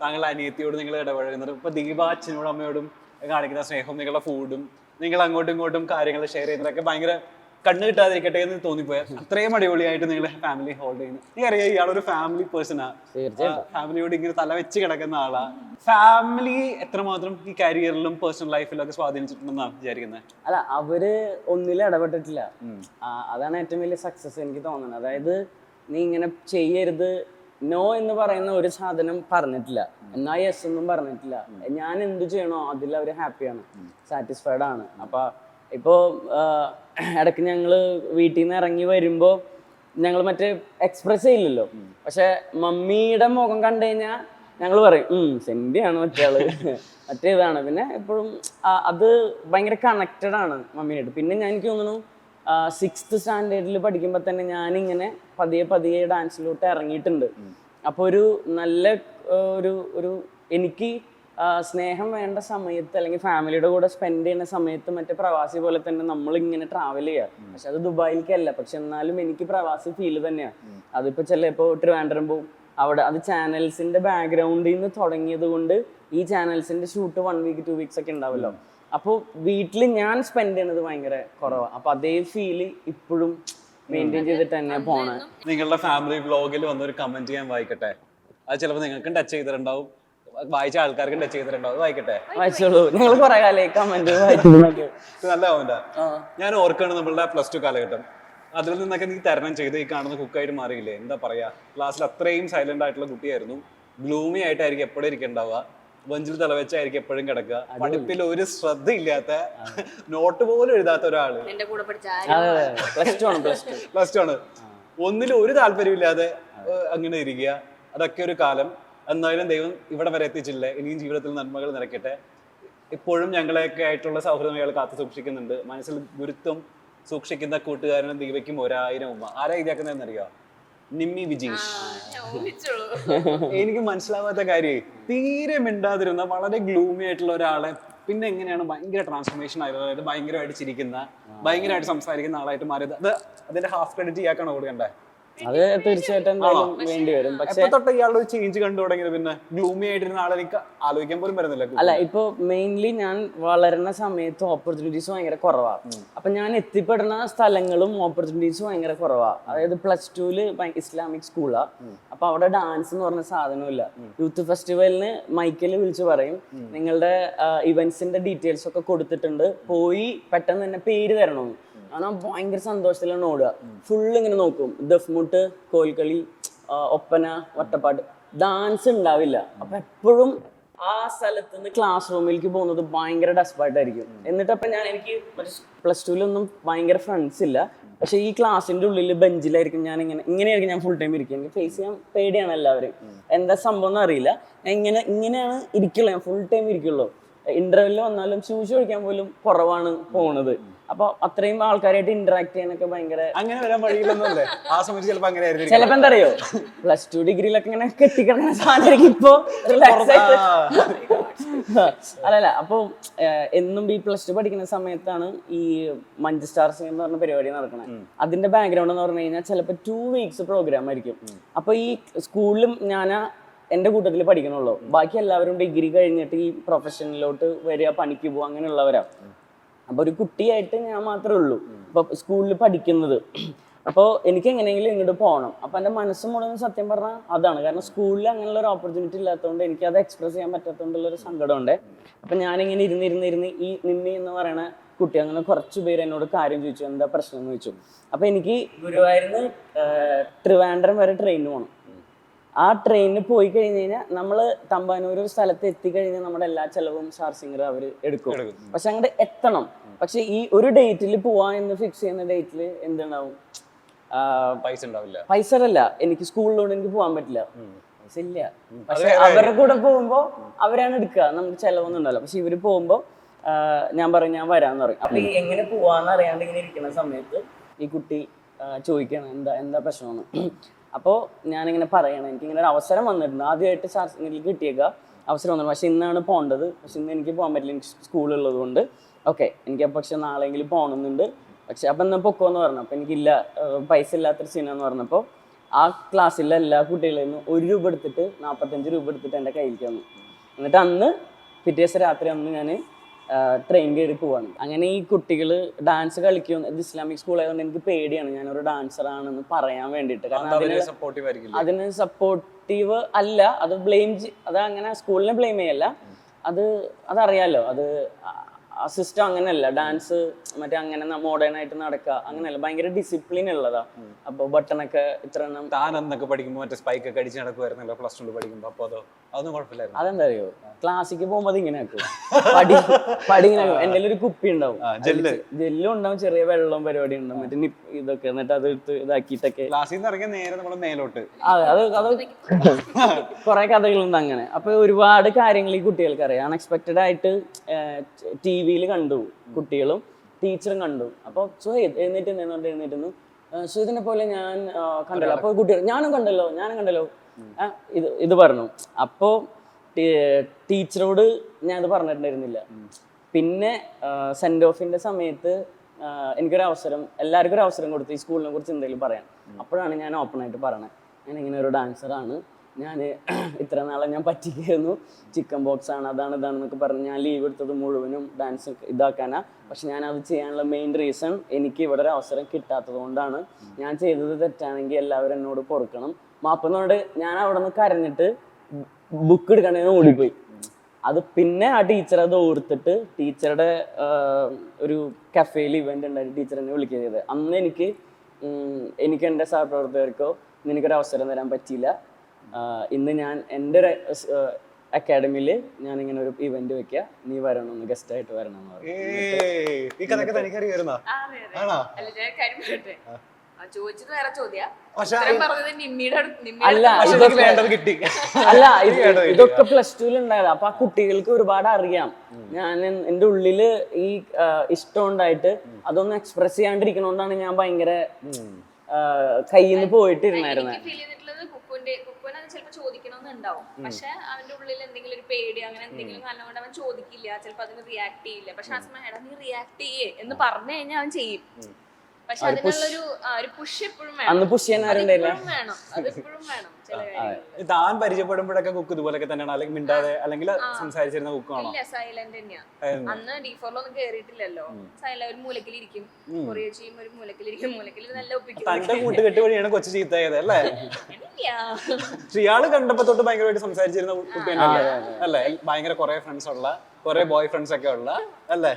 താങ്കളുടെ അനിയത്തിയോട് നിങ്ങൾ ഇടപഴകുന്നത് ഇപ്പൊ ദീപ അച്ഛനോടും അമ്മയോടും കാണിക്കുന്ന സ്നേഹവും നിങ്ങളുടെ ഫുഡും നിങ്ങൾ അങ്ങോട്ടും ഇങ്ങോട്ടും കാര്യങ്ങൾ ഷെയർ ചെയ്യുന്നതൊക്കെ ഭയങ്കര കണ്ണ് കിട്ടാതിരിക്കട്ടെ എന്ന് തോന്നിപ്പോയ അത്രയും അടിപൊളിയായിട്ട് നിങ്ങളുടെ ഫാമിലി ഹോൾഡ് ചെയ്യുന്നു. നീ എനിക്കറിയാം ഇയാളൊരു ഫാമിലി പേഴ്സണാ ഫാമിലിയോട് ഇങ്ങനെ തല വെച്ച് കിടക്കുന്ന ആളാ. ഫാമിലി എത്രമാത്രം ഈ കരിയറിലും പേഴ്സണൽ ലൈഫിലും ഒക്കെ സ്വാധീനിച്ചിട്ടുണ്ടെന്നാണ് വിചാരിക്കുന്നത് അല്ല അവർ ഒന്നിലും ഇടപെട്ടിട്ടില്ല. അതാണ് ഏറ്റവും വലിയ സക്സസ് എനിക്ക് തോന്നുന്നത്. അതായത് നീ ഇങ്ങനെ ചെയ്യരുത് നോ എന്ന് പറയുന്ന ഒരു സാധനം പറഞ്ഞിട്ടില്ല. എന്നാ യെസ് ഒന്നും പറഞ്ഞിട്ടില്ല. ഞാൻ എന്ത് ചെയ്യണോ അതിൽ അവർ ഹാപ്പിയാണ് സാറ്റിസ്ഫൈഡ് ആണ്. അപ്പൊ ഇപ്പോ ഇടയ്ക്ക് ഞങ്ങൾ വീട്ടിൽ നിന്ന് ഇറങ്ങി വരുമ്പോൾ ഞങ്ങൾ മറ്റേ എക്സ്പ്രസ് ചെയ്യില്ലല്ലോ. പക്ഷെ മമ്മിയുടെ മുഖം കണ്ടു കഴിഞ്ഞാൽ ഞങ്ങൾ പറയും സെൻഡിയാണ് സെന്റിയാണ് മറ്റേ ഇതാണ്. പിന്നെ എപ്പോഴും അത് ഭയങ്കര കണക്റ്റഡ് ആണ് മമ്മീനായിട്ട് പിന്നെ ഞാൻ എനിക്ക് തോന്നുന്നു സിക്സ്ത് സ്റ്റാൻഡേർഡിൽ പഠിക്കുമ്പോൾ തന്നെ ഞാനിങ്ങനെ പതിയെ പതിയെ ഡാൻസിലോട്ട് ഇറങ്ങിയിട്ടുണ്ട്. അപ്പോൾ ഒരു നല്ല ഒരു ഒരു എനിക്ക് സ്നേഹം വേണ്ട സമയത്ത് അല്ലെങ്കിൽ ഫാമിലിയുടെ കൂടെ സ്പെൻഡ് ചെയ്യുന്ന സമയത്ത് മറ്റേ പ്രവാസി പോലെ തന്നെ നമ്മൾ ഇങ്ങനെ ട്രാവൽ ചെയ്യുക പക്ഷെ അത് ദുബായിലേക്കല്ല പക്ഷെ എന്നാലും എനിക്ക് പ്രവാസി ഫീൽ തന്നെയാണ് അതിപ്പോ ചിലപ്പോ ട്രിവാൻഡ്രം പോവും. അവിടെ അത് ചാനൽസിന്റെ ബാക്ക്ഗ്രൗണ്ടിൽ നിന്ന് തുടങ്ങിയത് കൊണ്ട് ഈ ചാനൽസിന്റെ shoot one week two weeks ഒക്കെ ഉണ്ടാവല്ലോ. അപ്പോൾ വീട്ടിൽ ഞാൻ സ്പെൻഡ് ചെയ്യണത് ഭയങ്കര കുറവാണ് അപ്പൊ അതേ ഫീൽ ഇപ്പോഴും മെയിന്റെയിൻ ചെയ്തിട്ട് തന്നെ പോണേ. നിങ്ങളുടെ ഫാമിലി വ്ലോഗിൽ വന്നൊരു കമന്റ് ഞാൻ വായിക്കട്ടെ? അത് ചിലപ്പോൾ നിങ്ങൾക്കും ടച്ച് ചെയ്തിട്ടുണ്ടാവും. വായിച്ച ആൾക്കാർക്ക് ടച്ച് ചെയ്തിട്ടുണ്ടോ അത് വായിക്കട്ടെ? വായിച്ചോളൂ നിങ്ങൾ കുറെ കാലേ കമന്റ് നല്ല കമന്റാ ഞാൻ ഓർക്കാണ് നമ്മളുടെ പ്ലസ് ടു കാലഘട്ടം. അതിൽ നിന്നൊക്കെ നീ തരണം ചെയ്ത് ഈ കാണുന്ന കുക്കായിട്ട് മാറിയില്ലേ? എന്താ പറയാ? ക്ലാസ്സിൽ അത്രയും സൈലന്റ് ആയിട്ടുള്ള കുട്ടിയായിരുന്നു. ഗ്ലൂമി ആയിട്ടായിരിക്കും എപ്പോഴും ഇരിക്കണ്ടാവുക. ബെഞ്ചിൽ തലവെച്ചായിരിക്കും എപ്പോഴും കിടക്കുക. പഠിപ്പിൽ ഒരു ശ്രദ്ധ ഇല്ലാത്ത നോട്ട് പോലും എഴുതാത്ത ഒരാൾ. പ്ലസ് ടു ആണ് പ്ലസ് ടു ആണ്. ഒന്നിലും ഒരു താല്പര്യമില്ലാതെ ഇല്ലാതെ അങ്ങനെ ഇരിക്കുക. അതൊക്കെ ഒരു കാലം. എന്നാലും ദൈവം ഇവിടെ വരെ എത്തിച്ചില്ലേ? ഇനിയും ജീവിതത്തിൽ നന്മകൾ നിറയ്ക്കട്ടെ. ഇപ്പോഴും ഞങ്ങളെയൊക്കെ ആയിട്ടുള്ള സൗഹൃദം അയാൾ കാത്തു സൂക്ഷിക്കുന്നുണ്ട്. മനസ്സിൽ ഗുരുത്വം സൂക്ഷിക്കുന്ന കൂട്ടുകാരനും ദീപയ്ക്കും ഒരായിരം ഉമ്മ. ആരാ ഇതാക്കുന്നതെന്ന് അറിയോ നിമ്മി വിജീഷ്. എനിക്ക് മനസ്സിലാവാത്ത കാര്യേ തീരെ മിണ്ടാതിരുന്ന വളരെ ഗ്ലൂമി ആയിട്ടുള്ള ഒരാളെ പിന്നെ എങ്ങനെയാണ് ഭയങ്കര ട്രാൻസ്ഫോർമേഷൻ ആയത് അതായത് ഭയങ്കരമായിട്ട് ചിരിക്കുന്ന ഭയങ്കരമായിട്ട് സംസാരിക്കുന്ന ആളായിട്ട് മാറിയത്. അത് അതിന്റെ ഹാഫ് ക്രെഡിറ്റ് ഇയാൾക്കാണ് കൊടുക്കണ്ടേ അത് തീർച്ചയായിട്ടും എന്തായാലും വേണ്ടി വരും. പക്ഷെ എപ്പോ തൊട്ട് ഇയാളുടെ ഒരു ചേഞ്ച് കണ്ടു തുടങ്ങിയത്? പിന്നെ ഗ്ലൂമി ആയിട്ടിരുന്ന ആളെ എനിക്ക് ആലോചിക്കാൻ പോലും വരുന്നില്ല അല്ല ഇപ്പൊ മെയിൻലി ഞാൻ വളരുന്ന സമയത്ത് ഓപ്പർച്യൂണിറ്റീസ് ഭയങ്കര കുറവാണ് അപ്പൊ ഞാൻ എത്തിപ്പെടുന്ന സ്ഥലങ്ങളും ഓപ്പർച്യൂണിറ്റീസ് ഭയങ്കര കുറവാണ് അതായത് പ്ലസ് ടുവിൽ ഇസ്ലാമിക് സ്കൂളാ അപ്പൊ അവിടെ ഡാൻസ് എന്ന് പറഞ്ഞ സാധനമില്ല യൂത്ത് ഫെസ്റ്റിവലിന് മൈക്കിൽ വിളിച്ചു പറയും. നിങ്ങളുടെ ഇവന്റ്സിന്റെ ഡീറ്റെയിൽസ് ഒക്കെ കൊടുത്തിട്ടുണ്ട്. പോയി പെട്ടെന്ന് തന്നെ പേര് തരണമെന്ന് ഞാൻ ഭയങ്കര സന്തോഷത്തിലാണ് ഓടുക. ഫുൾ ഇങ്ങനെ നോക്കും. ദഫ്മുട്ട് കോൽക്കളി ഒപ്പന വട്ടപ്പാട്ട്. ഡാൻസ് ഉണ്ടാവില്ല. അപ്പൊ എപ്പോഴും ആ സ്ഥലത്ത് നിന്ന് ക്ലാസ് റൂമിലേക്ക് പോകുന്നത് ഭയങ്കര ഡസ്പായിട്ടായിരിക്കും എന്നിട്ട് അപ്പൊ ഞാൻ എനിക്ക് പ്ലസ് ടുവിലൊന്നും ഭയങ്കര ഫ്രണ്ട്സ് ഇല്ല. പക്ഷെ ഈ ക്ലാസ്സിന്റെ ഉള്ളിൽ ബെഞ്ചിലായിരിക്കും ഞാൻ ഇങ്ങനെ ഇങ്ങനെയായിരിക്കും ഞാൻ ഫുൾ ടൈം ഇരിക്കും എനിക്ക് ഫേസ് ചെയ്യാൻ പേടിയാണ് എല്ലാവരും. എന്താ സംഭവം എന്ന് അറിയില്ല. ഇങ്ങനെ ഇങ്ങനെയാണ് ഇരിക്കുള്ളൂ. ഞാൻ ഫുൾ ടൈം ഇരിക്കുള്ളൂ. ഇന്റർവെല്ലിൽ വന്നാലും ഷൂസ് കഴിക്കാൻ പോലും കുറവാണ് പോണത്. അപ്പൊ അത്രയും ആൾക്കാരായിട്ട് ഇന്ററാക്ട് ചെയ്യാനൊക്കെ ഭയങ്കര അങ്ങനെ വരാൻ വഴിയില്ലെന്നല്ലേ ആ സമയത്ത് ചിലപ്പോ അങ്ങനെ ആയിരുന്നു ചിലപ്പോ എന്താ അറിയോ പ്ലസ് ടു ഡിഗ്രിയിലൊക്കെ ഇങ്ങനെ കെട്ടിക്കിടക്കുന്ന സാധനമായിരിക്കും ഇപ്പൊ. അല്ലല്ല അപ്പൊ എന്നും ബി പ്ലസ് ടു പഠിക്കുന്ന സമയത്താണ് ഈ മഞ്ച് സ്റ്റാർ സിംഗ് എന്ന് പറഞ്ഞ പരിപാടി നടക്കുന്നത് അതിന്റെ ബാക്ക്ഗ്രൗണ്ട് എന്ന് പറഞ്ഞു കഴിഞ്ഞാൽ ചിലപ്പോ ടു വീക്സ് പ്രോഗ്രാം ആയിരിക്കും. അപ്പൊ ഈ സ്കൂളിലും ഞാൻ എന്റെ കൂട്ടത്തിൽ പഠിക്കണുള്ളൂ. ബാക്കി എല്ലാവരും ഡിഗ്രി കഴിഞ്ഞിട്ട് ഈ പ്രൊഫഷനിലോട്ട് വരിക പണിക്ക് പോവുക അങ്ങനെയുള്ളവരാ. അപ്പൊ ഒരു കുട്ടിയായിട്ട് ഞാൻ മാത്രമേ ഉള്ളൂ. ഇപ്പൊ സ്കൂളിൽ പഠിക്കുന്നത്. അപ്പോൾ എനിക്ക് എങ്ങനെയെങ്കിലും ഇങ്ങോട്ട് പോകണം അപ്പോൾ എന്റെ മനസ്സ് മുഴുവൻ സത്യം പറഞ്ഞാൽ അതാണ്. കാരണം സ്കൂളിൽ അങ്ങനെയുള്ള ഒരു ഓപ്പർച്യൂണിറ്റി ഇല്ലാത്തതുകൊണ്ട് എനിക്ക് അത് എക്സ്പ്രസ് ചെയ്യാൻ പറ്റാത്തതുകൊണ്ടുള്ള ഒരു സങ്കടമുണ്ട്. അപ്പം ഞാനിങ്ങനെ ഇരുന്ന് ഇരുന്ന് ഇരുന്ന് ഈ നിമ്മി എന്ന് പറയുന്ന കുട്ടി അങ്ങനെ കുറച്ച് പേര് എന്നോട് കാര്യം ചോദിച്ചു. എന്താ പ്രശ്നം എന്ന് ചോദിച്ചു. അപ്പോൾ എനിക്ക് ഗുരുവായൂരിന്ന് ട്രിവാൻഡ്രം വരെ ട്രെയിനിന് പോകണം ആ ട്രെയിനിൽ പോയി കഴിഞ്ഞ് കഴിഞ്ഞാൽ നമ്മൾ തമ്പാനൂർ ഒരു സ്ഥലത്ത് എത്തിക്കഴിഞ്ഞാൽ നമ്മുടെ എല്ലാ ചെലവും സ്റ്റാർ സിംഗർ അവർ എടുക്കും. പക്ഷെ അങ്ങോട്ട് എത്തണം. പക്ഷെ ഈ ഒരു ഡേറ്റിൽ പോവാ എന്ന് ഫിക്സ് ചെയ്യുന്ന ഡേറ്റിൽ എന്തുണ്ടാവും? പൈസ ഉണ്ടാവില്ല. പൈസ അല്ല. എനിക്ക് സ്കൂളിലോട്ട് എനിക്ക് പോകാൻ പറ്റില്ല. പൈസ ഇല്ല. പക്ഷെ അവരുടെ കൂടെ പോകുമ്പോ അവരാണ് എടുക്കുക നമുക്ക് ചെലവൊന്നും ഉണ്ടാവില്ല. പക്ഷെ ഇവർ പോകുമ്പോ ഞാൻ പറയും ഞാൻ വരാന്ന് പറയും. അപ്പൊ ഈ എങ്ങനെ പോവാന്ന് അറിയാണ്ട് ഇങ്ങനെ ഇരിക്കുന്ന സമയത്ത് ഈ കുട്ടി ചോദിക്കണം എന്താ എന്താ പ്രശ്നമെന്ന് അപ്പോൾ ഞാനിങ്ങനെ പറയണം എനിക്കിങ്ങനെ ഒരു അവസരം വന്നിട്ടുണ്ട് ആദ്യമായിട്ട് ശാസ്ത്രങ്ങളിൽ കിട്ടിയേക്കുക അവസരം വന്നു പക്ഷേ ഇന്നാണ് പോകേണ്ടത് പക്ഷേ ഇന്ന് എനിക്ക് പോകാൻ പറ്റില്ല. എനിക്ക് സ്കൂളുള്ളത് കൊണ്ട്. ഓക്കെ എനിക്ക് പക്ഷേ നാളെങ്കിലും പോകണമെന്നുണ്ട് പക്ഷെ അപ്പം എന്നാൽ പൊക്കോന്ന് പറഞ്ഞു. അപ്പം എനിക്കില്ല. പൈസ ഇല്ലാത്തൊരു സീനാന്ന് പറഞ്ഞപ്പോൾ ആ ക്ലാസ്സിലെ എല്ലാ കുട്ടികളിൽ നിന്നും ഒരു രൂപ എടുത്തിട്ട് നാൽപ്പത്തഞ്ച് രൂപ എടുത്തിട്ട് എന്റെ കയ്യിലേക്ക് വന്നു എന്നിട്ട് അന്ന് പിറ്റേ ദിവസം രാത്രി അന്ന് ഞാൻ ട്രെയിൻ കയറി പോവാണ്. അങ്ങനെ ഈ കുട്ടികൾ ഡാൻസ് കളിക്കും. ഇത് ഇസ്ലാമിക് സ്കൂൾ ആയതുകൊണ്ട് എനിക്ക് പേടിയാണ്. ഞാനൊരു ഡാൻസർ ആണെന്ന് പറയാൻ വേണ്ടിട്ട് കാരണം അതിന് സപ്പോർട്ടീവ് അതിന് സപ്പോർട്ടീവ് അല്ല. അത് ബ്ലെയിം അത് അങ്ങനെ സ്കൂളിനെ ബ്ലെയിം ചെയ്യല്ല. അത് അതറിയാലോ. അത് ആ സിസ്റ്റം അങ്ങനെയല്ല. ഡാൻസ് മറ്റേ അങ്ങനെ മോഡേൺ ആയിട്ട് നടക്കുക. അങ്ങനെയല്ല. ഭയങ്കര ഡിസിപ്ലിൻ ഉള്ളതാ. അപ്പൊ ബട്ടണൊക്കെ ഇത്ര താൻ എന്നൊക്കെ പഠിക്കുമ്പോൾ മറ്റേ സ്പൈക്ക് ഒക്കെ അടിച്ച് നടക്കുമായിരുന്നല്ലോ പ്ലസ് ടു പഠിക്കുമ്പോൾ അപ്പോൾ അതോ അതൊന്നും കുഴപ്പമില്ലായിരുന്നു. അതെന്താ അറിയോ ക്ലാസ്സിക്ക് പോകുമ്പോൾ ഇങ്ങനെ ആക്കും. പടി പടി ഇങ്ങനെ ആക്കും. എന്റെ ഒരു കുപ്പി ഉണ്ടാവും. ജെല്ല് ജെല്ലും ഉണ്ടാവും. ചെറിയ വെള്ളം പരിപാടി ഉണ്ടാവും. മറ്റേ ഇതൊക്കെ എന്നിട്ട് അത് എടുത്ത് ഇതാക്കിയിട്ടൊക്കെ. ക്ലാസ്സിൽ നിന്ന് ഇറങ്ങിയ നേരെ നമ്മൾ മേലോട്ട്. അതെ അത് അത് കുറെ കഥകളുണ്ട് അങ്ങനെ. അപ്പൊ ഒരുപാട് കാര്യങ്ങൾ ഈ കുട്ടികൾക്ക് അറിയാം. അൺഎക്സ്പെക്റ്റഡ് ആയിട്ട് ടി വിയിൽ കണ്ടു കുട്ടികളും ടീച്ചറും കണ്ടു. അപ്പൊ സുഹേദ് എഴുന്നേറ്റ് എഴുന്നേറ്റുന്നു സുഹേദിനെ പോലെ ഞാൻ കണ്ടല്ലോ. അപ്പൊ കുട്ടികൾ ഞാനും കണ്ടല്ലോ ഞാനും കണ്ടല്ലോ. ഇത് ഇത് പറഞ്ഞു. അപ്പോ ടീച്ചറോട് ഞാൻ ഇത് പറഞ്ഞിട്ടുണ്ടായിരുന്നില്ല. പിന്നെ സെൻഡ് ഓഫിന്റെ സമയത്ത് എനിക്കൊരു അവസരം എല്ലാവർക്കും ഒരു അവസരം കൊടുത്ത് ഈ സ്കൂളിനെ കുറിച്ച് എന്തെങ്കിലും പറയാൻ. അപ്പോഴാണ് ഞാൻ ഓപ്പൺ ആയിട്ട് പറയണത് ഞാൻ ഇങ്ങനെ ഒരു ഡാൻസറാണ് ഞാൻ ഇത്ര നാളെ ഞാൻ പറ്റിക്കുന്നു ചിക്കൻ ബോക്സ് ആണ് അതാണ് ഇതാണെന്നൊക്കെ പറഞ്ഞ് ഞാൻ ലീവ് എടുത്തത് മുഴുവനും ഡാൻസ് ഇതാക്കാനാ. പക്ഷെ ഞാൻ അത് ചെയ്യാനുള്ള മെയിൻ റീസൺ എനിക്ക് ഇവിടെ ഒരു അവസരം കിട്ടാത്തത് കൊണ്ടാണ്. ഞാൻ ചെയ്തത് തെറ്റാണെങ്കിൽ എല്ലാവരും എന്നോട് പൊറുക്കണം. മാപ്പെന്നോട് ഞാൻ അവിടെ നിന്ന് കരഞ്ഞിട്ട് ബുക്ക് എടുക്കണേന്ന് ഓടിപ്പോയി. അത് പിന്നെ ആ ടീച്ചർ അത് ഓർത്തിട്ട് ടീച്ചറുടെ ഒരു കഫേയിൽ ഇവന്റ് ഉണ്ടായിട്ട് ടീച്ചർ എന്നെ വിളിക്കുക ചെയ്തത്. അന്ന് എനിക്ക് എനിക്ക് എന്റെ സഹപ്രവർത്തകർക്കോ നിനക്കൊരു അവസരം തരാൻ പറ്റിയില്ല. ഇന്ന് ഞാൻ എന്റെ ഒരു അക്കാഡമിയിൽ ഞാൻ ഇങ്ങനെ ഒരു ഇവന്റ് വെക്കുക നീ വരണം ഒന്ന് ഗസ്റ്റ് ആയിട്ട് വരണം എന്ന് പറഞ്ഞു ഈ കഥയൊക്കെ തനിക്കറിയായിരുന്നോ ആ, അതെ, അതെ. ആണോ? അല്ല, ചോദിച്ചത് വേറെ ചോദ്യാ. അല്ല ഇതൊക്കെ അല്ല പ്ലസ് ടുവിൽ ഉണ്ടായത്. അപ്പൊ ആ കുട്ടികൾക്ക് ഒരുപാട് അറിയാം. ഞാൻ എന്റെ എന്റെ ഉള്ളിൽ ഈ ഇഷ്ടമുണ്ടായിട്ട് ഇഷ്ടം ഉണ്ടായിട്ട് അതൊന്നും എക്സ്പ്രസ് ചെയ്യാണ്ടിരിക്കണോണ്ടാണ് ഞാൻ ഭയങ്കര കയ്യിൽ നിന്ന് പോയിട്ടിരുന്നായിരുന്നെ എനിക്ക് ചിലപ്പോ ചോദിക്കണമെന്ന് ഉണ്ടാവും ചിലപ്പോൾ ചോദിക്കണമെന്നുണ്ടാവും പക്ഷെ അവന്റെ ഉള്ളിൽ എന്തെങ്കിലും ഒരു പേടി അങ്ങനെ എന്തെങ്കിലും കാരണം കൊണ്ട് അവൻ ചോദിക്കില്ല. ചിലപ്പോൾ അതിന് റിയാക്ട് ചെയ്യില്ല. പക്ഷെ ആ സമയം എടാ നീ റിയാക്ട് ചെയ്യേ എന്ന് പറഞ്ഞു കഴിഞ്ഞാൽ അവൻ ചെയ്യും. പക്ഷെ അതിനുള്ളൊരു ഒരു പുഷ് എപ്പോഴും വേണം. അന്ന് പുഷ് ചെയ്യാൻ ആരുണ്ടായില്ല എപ്പോഴും വേണം. അത് എപ്പോഴും വേണം ചില കാര്യങ്ങളിൽ. താൻ പരിചയപ്പെടുമ്പോഴൊക്കെ കുക്ക് ഇതുപോലൊക്കെ തന്നെയാണ്. അല്ലെങ്കിൽ മിണ്ടാതെ അല്ലെങ്കിൽ സംസാരിച്ചിരുന്ന കുക്കാണോ ഇല്ല സൈലന്റ് തന്നെയാ. അന്ന് ഡിഫോറിലൊന്നും കേറിയിട്ടില്ലല്ലോ. സൈല ഒരു മൂലക്കിലിരിക്കും. കൊറിയ ചെയ്യും ഒരു മൂലക്കിലിരിക്കും. മൂലക്കിൽ നല്ല ഒപ്പിക്കും. തന്റെ കൂട്ടുകെട്ട് വഴിയാണ് കൊച്ചു ചീത്തയത് അല്ലേ? ശ്രീയാൾ കണ്ടപ്പോ തൊട്ട് ഭയങ്കരമായിട്ട് സംസാരിച്ചിരുന്ന കുട്ടി തന്നെയല്ലേ അല്ലേ? ഭയങ്കര കുറെ ഫ്രണ്ട്സ് ഉള്ള കുറെ ബോയ് ഫ്രണ്ട്സ് ഒക്കെ ഉള്ള അല്ലേ?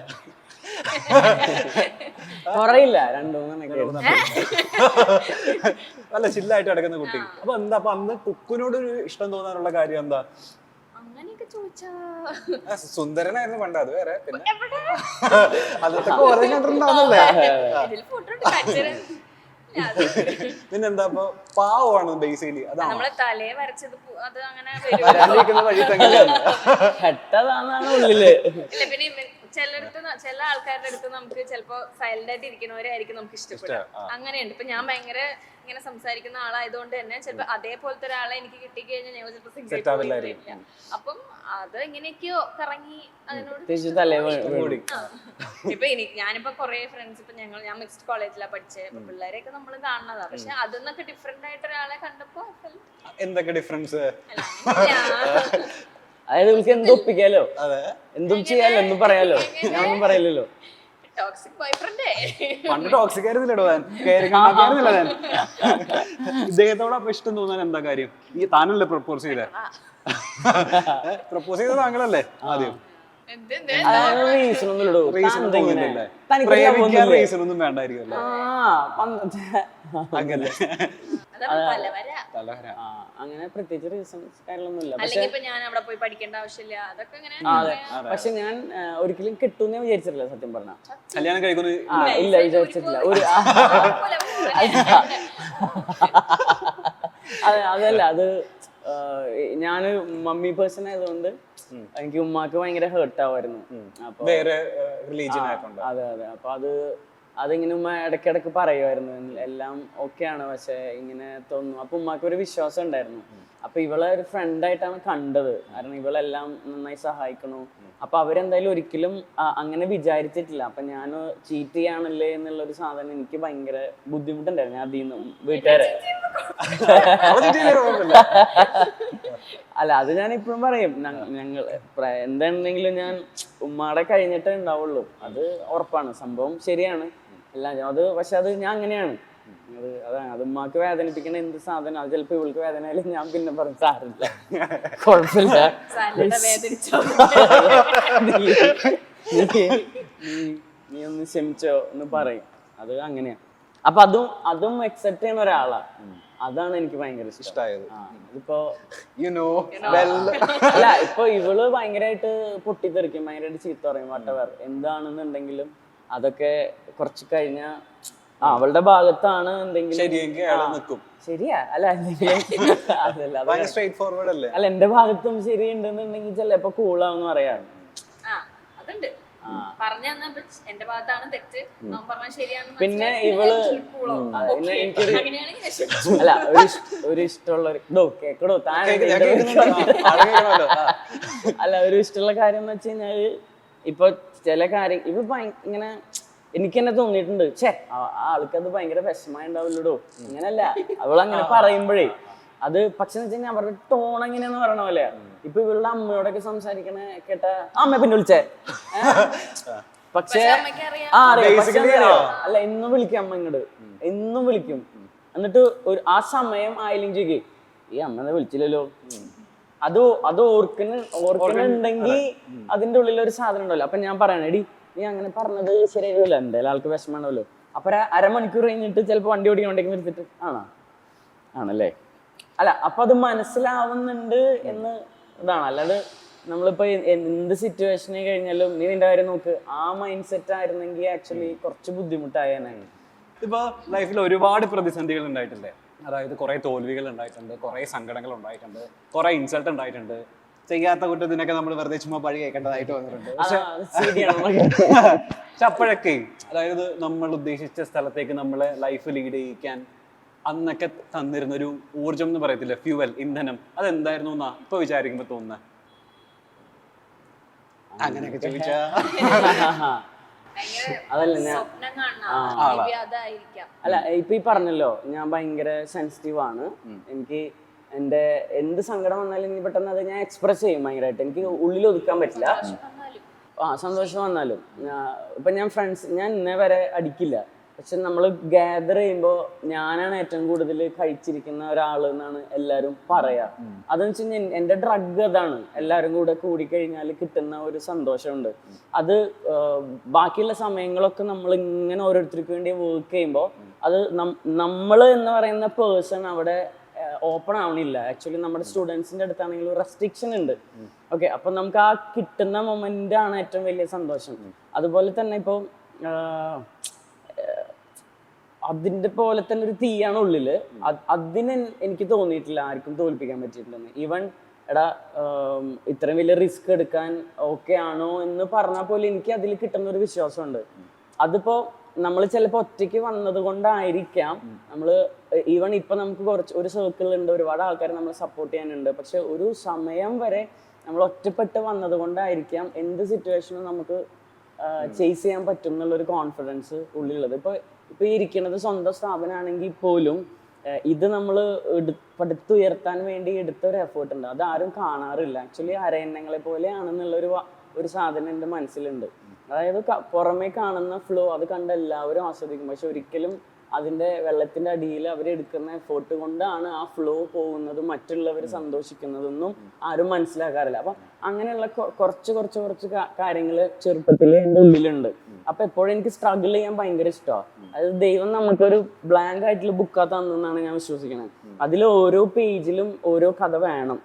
കുറയില്ല രണ്ടു മൂന്നെണ്ണൊക്കെ നല്ല ചില്ലായിട്ട് കിടക്കുന്ന കുട്ടി. അപ്പൊ എന്താ അപ്പൊ അന്ന് കുക്കിനോട് ഒരു ഇഷ്ടം തോന്നാനുള്ള കാര്യം എന്താ? അങ്ങനെയൊക്കെ ചോദിച്ചാ. ആ, സുന്ദരനായിരുന്നു പണ്ട് അത് വേറെ പിന്നെ? അതൊക്കെ കുറെ കണ്ടിട്ടുണ്ടാവുന്നല്ലേ? ഇതിൽ ഫോട്ടോ ഉണ്ട് കാണിച്ചുതരാം. ഇല്ല, അത് പിന്നെന്താ അപ്പൊ പാവമാണ് ബേസിക്കലി അതാണ്? നമ്മളെ തലയെ വരച്ചത് പു- അത് അങ്ങനെ വരും വഴി ഉള്ളിൽ. ഇല്ല പിന്നെ ചിലടത്ത് ചില ആൾക്കാരുടെ അടുത്ത് നമുക്ക് ചിലപ്പോ സൈലന്റ് ആയിട്ട് ഇരിക്കുന്നവരായിരിക്കും നമുക്ക് ഇഷ്ടപ്പെടുക. അങ്ങനെയുണ്ട്. ഇപ്പൊ ഞാൻ ഭയങ്കര ഇങ്ങനെ സംസാരിക്കുന്ന ആളായതുകൊണ്ട് തന്നെ ചിലപ്പോ അതേപോലത്തെ ഒരാളെ എനിക്ക് കിട്ടിക്കഴിഞ്ഞാൽ ഞങ്ങൾ ചിലപ്പോ പോയിട്ടില്ല അപ്പം അത് എങ്ങനെയൊക്കെയോ കറങ്ങി അതിനോട്. ഇപ്പൊ എനിക്ക് ഞാനിപ്പോ കൊറേ ഫ്രണ്ട്സ് ഇപ്പൊ ഞങ്ങൾ ഞാൻ മിക്സ്ഡ് കോളേജിലാണ് പഠിച്ചത് അപ്പൊ പിള്ളേരെയൊക്കെ നമ്മൾ കാണുന്നതാ. പക്ഷെ അതിന്നൊക്കെ ഡിഫറെന്റ് ആയിട്ട് ഒരാളെ കണ്ടപ്പോ എന്തൊക്കെ ഡിഫറൻസ്. അതായത് നമുക്ക് എന്തും ഒപ്പിക്കാലോ? അതെ. എന്തും ചെയ്യാലോ എന്തും പറയാലോ. ഞാൻ ഒന്നും പറയില്ലല്ലോ. ടോക്സിക് ബോയ്ഫ്രണ്ടേ പണ്ട് ടോക്സിക് ആയിരുന്നില്ലടോ ഞാൻ ആയിരുന്നില്ല ഞാൻ ഇദ്ദേഹത്തോട് അപ്പൊ ഇഷ്ടം തോന്നാൻ എന്താ കാര്യം? ഈ താനല്ലേ പ്രപ്പോസ് ചെയ്തേ? പ്രപ്പോസ് ചെയ്തത് താങ്കളല്ലേ ആദ്യം? ഒന്നും അങ്ങനെ. അതാണ് പലവര. തലഹര ആ, അങ്ങനെ പ്രത്യേകിച്ച് റീസൺസ് കാര്യങ്ങളൊന്നുമില്ല അല്ലെങ്കിൽ ഇപ്പൊ ഞാൻ അവിടെ പോയി പഠിക്കേണ്ട ആവശ്യമില്ല. അതൊക്കെ അങ്ങനെ അതെ. പക്ഷെ ഞാൻ ഒരിക്കലും കിട്ടും വിചാരിച്ചിട്ടില്ല സത്യം പറഞ്ഞ. കല്യാണം കഴിക്കുന്ന. ഇല്ല വിചാരിച്ചിട്ടില്ല. ഒരു അതല്ല അത് ഞാൻ മമ്മി പേഴ്സൺ ആയതുകൊണ്ട് എനിക്ക് ഉമ്മാക്ക് ഭയങ്കര ഹേർട്ട് ആവായിരുന്നു. വേറെ റിലീജിയൻ ആയിട്ടുണ്ട് അതെ അതെ. അപ്പൊ അത് അതിങ്ങനെ ഉമ്മ ഇടയ്ക്കിടയ്ക്ക് പറയുമായിരുന്നു. എല്ലാം ഓക്കെയാണ് പക്ഷെ ഇങ്ങനെ തോന്നുന്നു. അപ്പൊ ഉമ്മാക്ക് ഒരു വിശ്വാസം ഉണ്ടായിരുന്നു. അപ്പൊ ഇവളെ ഒരു ഫ്രണ്ട് ആയിട്ടാണ് കണ്ടത്. കാരണം ഇവളെല്ലാം നന്നായി സഹായിക്കണു. അപ്പൊ അവരെന്തായാലും ഒരിക്കലും അങ്ങനെ വിചാരിച്ചിട്ടില്ല. അപ്പൊ ഞാൻ ചീറ്റ് ചെയ്യാണല്ലേ എന്നുള്ള ഒരു സാധനം എനിക്ക് ഭയങ്കര ബുദ്ധിമുട്ടുണ്ടായിരുന്നു അതിൽ നിന്നും വീട്ടുകാരെ. അല്ല അത് ഞാൻ ഇപ്പോഴും പറയും. ഞങ്ങൾ എന്താണെങ്കിലും ഞാൻ ഉമ്മാടെ കഴിഞ്ഞിട്ടേ ഉണ്ടാവുള്ളൂ. അത് ഉറപ്പാണ്. സംഭവം ശരിയാണ്. അല്ല അത് പക്ഷെ അത് ഞാൻ അങ്ങനെയാണ്. അത് അതാണ്. അത് ഉമ്മാക്ക് വേദനിപ്പിക്കുന്ന എന്ത് സാധനം അത് ചിലപ്പോ ഇവൾക്ക് വേദനയായാലും ഞാൻ പിന്നെ പറഞ്ഞു സാറില്ല കുഴപ്പമില്ല. സാലഡ നീ നീ- നീ- നീ ഒന്ന് ക്ഷമിച്ചോ എന്ന് പറയും. അത് അങ്ങനെയാ. അപ്പൊ അതും അതും അക്സെപ്റ്റ് ചെയ്യുന്ന ഒരാളാ. അതാണ് എനിക്ക് ഭയങ്കര ഇഷ്ടമായത് ഇപ്പോ യുനോ യു നോ വെൽ അല്ല ഇപ്പൊ ഇവൾ ഭയങ്കരമായിട്ട് പൊട്ടിത്തെറിക്കും ഭയങ്കരമായിട്ട് ചീത്ത പറയും വട്ടവർ എന്താണെന്നുണ്ടെങ്കിലും അതൊക്കെ കുറച്ച് അവളുടെ ഭാഗത്താണ് എന്തെങ്കിലും ശരിയാ. അല്ല അല്ലേ? അല്ല എന്റെ ഭാഗത്തും ശരിയുണ്ടെന്നുണ്ടെങ്കിൽ ചിലപ്പോ കൂളാന്ന് പറയാറ്. പിന്നെ ഇവൾ ശരി. അല്ല ഒരു ഇഷ്ടമുള്ള കേക്കടോ താൻ അല്ല ഒരു ഇഷ്ടമുള്ള കാര്യം എന്ന് വെച്ച് കഴിഞ്ഞാൽ ഇപ്പൊ ചില കാര്യം ഇപ്പൊ ഇങ്ങനെ എനിക്ക് തന്നെ തോന്നിയിട്ടുണ്ട്. ഛേ ആ- ആ ആൾക്ക് അത് ഭയങ്കര വിഷമമായി ഉണ്ടാവില്ലടോ അങ്ങനല്ല അവളങ്ങനെ പറയുമ്പോഴേ അത് പക്ഷെ എന്ന് വെച്ച് കഴിഞ്ഞാൽ അവരുടെ ടോൺ എങ്ങനെയാന്ന് പറയണ പോലെ. ഇപ്പൊ ഇവളുടെ അമ്മയോടൊക്കെ സംസാരിക്കണ കേട്ട അമ്മ പിന്നെ വിളിച്ചേ. പക്ഷേ അമ്മയ്ക്ക് അറിയാം. ആ അറിയാം. അല്ല എന്നും വിളിക്കും അമ്മ ഇങ്ങോട്ട് എന്നും വിളിക്കും. എന്നിട്ട് ഒരു ആ സമയം ആയില്ലെങ്കിൽ ഈ അമ്മ എന്താ വിളിച്ചില്ലല്ലോ? അത് അത് ഓർക്കുന്ന ഓർക്കുന്നുണ്ടെങ്കിൽ അതിന്റെ ഉള്ളിൽ ഒരു സാധനം ഉണ്ടല്ലോ. അപ്പൊ ഞാൻ പറയണ എടി നീ അങ്ങനെ പറഞ്ഞത് ശരിയല്ല എന്തായാലും ആൾക്ക് വിഷമമാണല്ലോ. അപ്പൊ അരമണിക്കൂർ കഴിഞ്ഞിട്ട് ചിലപ്പോൾ വണ്ടി ഓടിക്കണോണ്ടെങ്കിൽ നിർത്തിട്ട് ആണോ? ആണല്ലേ? അല്ല അപ്പൊ അത് മനസ്സിലാവുന്നുണ്ട് എന്ന് ഇതാണ്. അല്ലാതെ നമ്മളിപ്പോ എന്ത് സിറ്റുവേഷനെ കഴിഞ്ഞാലും നീ നിന്റെ കാര്യം നോക്ക്. ആ മൈൻഡ് സെറ്റ് ആയിരുന്നെങ്കിൽ ആക്ച്വലി കുറച്ച് ബുദ്ധിമുട്ടായനാണ് ഇപ്പൊ ലൈഫിൽ ഒരുപാട് പ്രതിസന്ധികൾ ഉണ്ടായിട്ടില്ലേ അതായത് കുറെ തോൽവികൾ ഉണ്ടായിട്ടുണ്ട് കുറെ സങ്കടങ്ങൾ ഉണ്ടായിട്ടുണ്ട് കുറെ ഇൻസൾട്ട് ഉണ്ടായിട്ടുണ്ട്. ചെയ്യാത്ത കുറ്റത്തിനൊക്കെ നമ്മൾ വെറുതെ ചുമ്മാ പഴി കേൾക്കേണ്ടതായിട്ട് വന്നിട്ടുണ്ട്. ശരിയാണ്. പക്ഷെ അപ്പോഴൊക്കെ അതായത് നമ്മൾ ഉദ്ദേശിച്ച സ്ഥലത്തേക്ക് നമ്മളെ ലൈഫ് ലീഡ് ചെയ്യിക്കാൻ അന്നൊക്കെ തന്നിരുന്ന ഒരു ഊർജം എന്ന് പറയത്തില്ല? ഫ്യൂവൽ ഇന്ധനം. അതെന്തായിരുന്നു എന്നാ ഇപ്പൊ വിചാരിക്കുമ്പോ തോന്നുന്നത് അങ്ങനെയൊക്കെ ചോദിച്ചാ. അതല്ല അല്ല ഇപ്പൊ ഈ പറഞ്ഞല്ലോ ഞാൻ ഭയങ്കര സെൻസിറ്റീവ് ആണ്. എനിക്ക് എന്റെ എന്ത് സങ്കടം വന്നാലും എനിക്ക് പെട്ടെന്ന് അത് ഞാൻ എക്സ്പ്രസ് ചെയ്യും ഭയങ്കരമായിട്ട് എനിക്ക് ഉള്ളിൽ ഒതുക്കാൻ പറ്റില്ല. വന്നാലും. ആ സന്തോഷം വന്നാലും. ഇപ്പം ഞാൻ ഫ്രണ്ട്സ് ഞാൻ ഇന്നേ വരെ അടിക്കില്ല. പക്ഷെ നമ്മൾ ഗാദർ ചെയ്യുമ്പോൾ ഞാനാണ് ഏറ്റവും കൂടുതൽ കഴിച്ചിരിക്കുന്ന ഒരാൾ എന്നാണ് എല്ലാവരും പറയാ. അതെന്ന് വെച്ച് കഴിഞ്ഞാൽ എന്റെ ഡ്രഗ് അതാണ്. എല്ലാവരും കൂടെ കൂടിക്കഴിഞ്ഞാൽ കിട്ടുന്ന ഒരു സന്തോഷമുണ്ട്. അത് ബാക്കിയുള്ള സമയങ്ങളൊക്കെ നമ്മൾ ഇങ്ങനെ ഓരോരുത്തർക്ക് വേണ്ടി വർക്ക് ചെയ്യുമ്പോൾ അത് നമ്മൾ എന്ന് പറയുന്ന പേഴ്സൺ അവിടെ ഓപ്പൺ ആവണില്ല. ആക്ച്വലി നമ്മുടെ സ്റ്റുഡൻസിന്റെ അടുത്താണെങ്കിലും റെസ്ട്രിക്ഷൻ ഉണ്ട്. ഓക്കെ അപ്പൊ നമുക്ക് ആ കിട്ടുന്ന മൊമെന്റ് ആണ് ഏറ്റവും വലിയ സന്തോഷം. അതുപോലെ തന്നെ ഇപ്പൊ അതിന്റെ പോലെ തന്നെ ഒരു തീയാണ് ഉള്ളിൽ. അത് അതിന് എനിക്ക് തോന്നിയിട്ടില്ല ആർക്കും തോൽപ്പിക്കാൻ പറ്റിയിട്ടില്ലെന്ന് ഈവൻ എടാ ഇത്രയും വലിയ റിസ്ക് എടുക്കാൻ ഓക്കെ ആണോ എന്ന് പറഞ്ഞാൽ പോലും എനിക്ക് അതിൽ കിട്ടുന്ന ഒരു വിശ്വാസമുണ്ട്. അതിപ്പോ നമ്മൾ ചിലപ്പോൾ ഒറ്റയ്ക്ക് വന്നത് കൊണ്ടായിരിക്കാം. നമ്മൾ ഈവൺ ഇപ്പൊ നമുക്ക് കുറച്ച് ഒരു സർക്കിൾ ഉണ്ട് ഒരുപാട് ആൾക്കാർ നമ്മൾ സപ്പോർട്ട് ചെയ്യാനുണ്ട്. പക്ഷെ ഒരു സമയം വരെ നമ്മൾ ഒറ്റപ്പെട്ട് വന്നത് കൊണ്ടായിരിക്കാം എന്ത് സിറ്റുവേഷനും നമുക്ക് ചേസ് ചെയ്യാൻ പറ്റും എന്നുള്ളൊരു കോൺഫിഡൻസ് ഉള്ളിലുള്ളത്. ഇപ്പൊ ഇപ്പൊ ഈ ഇരിക്കുന്നത് സ്വന്തം സ്ഥാപനമാണെങ്കിൽ പോലും ഇത് നമ്മൾ പടുത്തുയർത്താൻ വേണ്ടി എടുത്ത ഒരു എഫേർട്ട് ഉണ്ട് അത് ആരും കാണാറില്ല. ആക്ച്വലി അരയന്നങ്ങളെ പോലെയാണെന്നുള്ള ഒരു ഒരു സാധനം എന്റെ മനസ്സിലുണ്ട്. അതായത് പുറമേ കാണുന്ന ഫ്ലോ അത് കണ്ട എല്ലാവരും ആസ്വദിക്കും. പക്ഷെ ഒരിക്കലും അതിന്റെ വെള്ളത്തിന്റെ അടിയിൽ അവർ എടുക്കുന്ന എഫേർട്ട് കൊണ്ടാണ് ആ ഫ്ലോ പോകുന്നതും മറ്റുള്ളവർ സന്തോഷിക്കുന്നതൊന്നും ആരും മനസ്സിലാക്കാറില്ല. അപ്പൊ അങ്ങനെയുള്ള കുറച്ച് കുറച്ച് കുറച്ച് കാര്യങ്ങൾ ചെറുപ്പത്തിൽ എന്റെ ഉള്ളിലുണ്ട്. അപ്പൊ എപ്പോഴും എനിക്ക് സ്ട്രഗിൾ ചെയ്യാൻ ഭയങ്കര ഇഷ്ടമാണ്. അത് ദൈവം നമുക്കൊരു ബ്ലാങ്ക് ആയിട്ടുള്ള ബുക്കാ തന്നെന്നാണ് ഞാൻ വിശ്വസിക്കുന്നത് അതിൽ ഓരോ പേജിലും ഓരോ കഥ വേണം.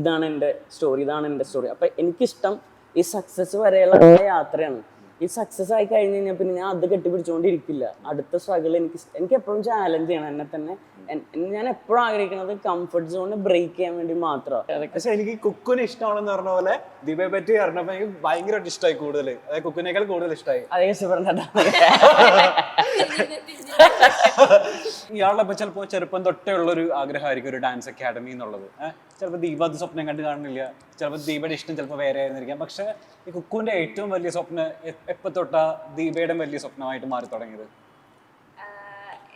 ഇതാണ് എന്റെ സ്റ്റോറി ഇതാണ് എന്റെ സ്റ്റോറി അപ്പൊ എനിക്കിഷ്ടം ഈ സക്സസ് വരെയുള്ള യാത്രയാണ്. ഈ സക്സസ് ആയി കഴിഞ്ഞ് കഴിഞ്ഞാൽ പിന്നെ ഞാൻ അത് കെട്ടിപ്പിടിച്ചുകൊണ്ടിരിക്കില്ല അടുത്ത സ്ട്രഗിൾ എനിക്ക് എനിക്ക് എപ്പോഴും ചാലഞ്ച് ചെയ്യണം. എന്നെ തന്നെ ഞാൻ എപ്പോഴും ആഗ്രഹിക്കുന്നത് കംഫർട്ട് സോൺ ബ്രേക്ക് ചെയ്യാൻ വേണ്ടി മാത്രമാണ് പക്ഷെ എനിക്ക് കുക്കുനെ ഇഷ്ടമാണെന്ന് പറഞ്ഞ പോലെ ദീപയെ പറ്റി അറിഞ്ഞപ്പോ എനിക്ക് ഭയങ്കരമായിട്ട് ഇഷ്ടമായി കൂടുതൽ കുക്കിനേക്കാൾ കൂടുതൽ ഇഷ്ടമായി അതേ സുബ്രഹ്മണ്യ ഇയാളുടെ ഇപ്പൊ ചിലപ്പോ ചെറുപ്പം തൊട്ടേ ഉള്ളൊരു ആഗ്രഹമായിരിക്കും ഒരു ഡാൻസ് അക്കാഡമി എന്നുള്ളത്. ചിലപ്പോൾ ദീപ അത് സ്വപ്നം കണ്ട് കാണുന്നില്ല. ചിലപ്പോൾ ദീപയുടെ ഇഷ്ടം ചിലപ്പോൾ വേറെ ആയിരുന്നിരിക്കാം. പക്ഷെ ഈ കുക്കുവിന്റെ ഏറ്റവും വലിയ സ്വപ്നം എപ്പോ തൊട്ടാ ദീപയുടെ വലിയ സ്വപ്നമായിട്ട് മാറി തുടങ്ങിയത്?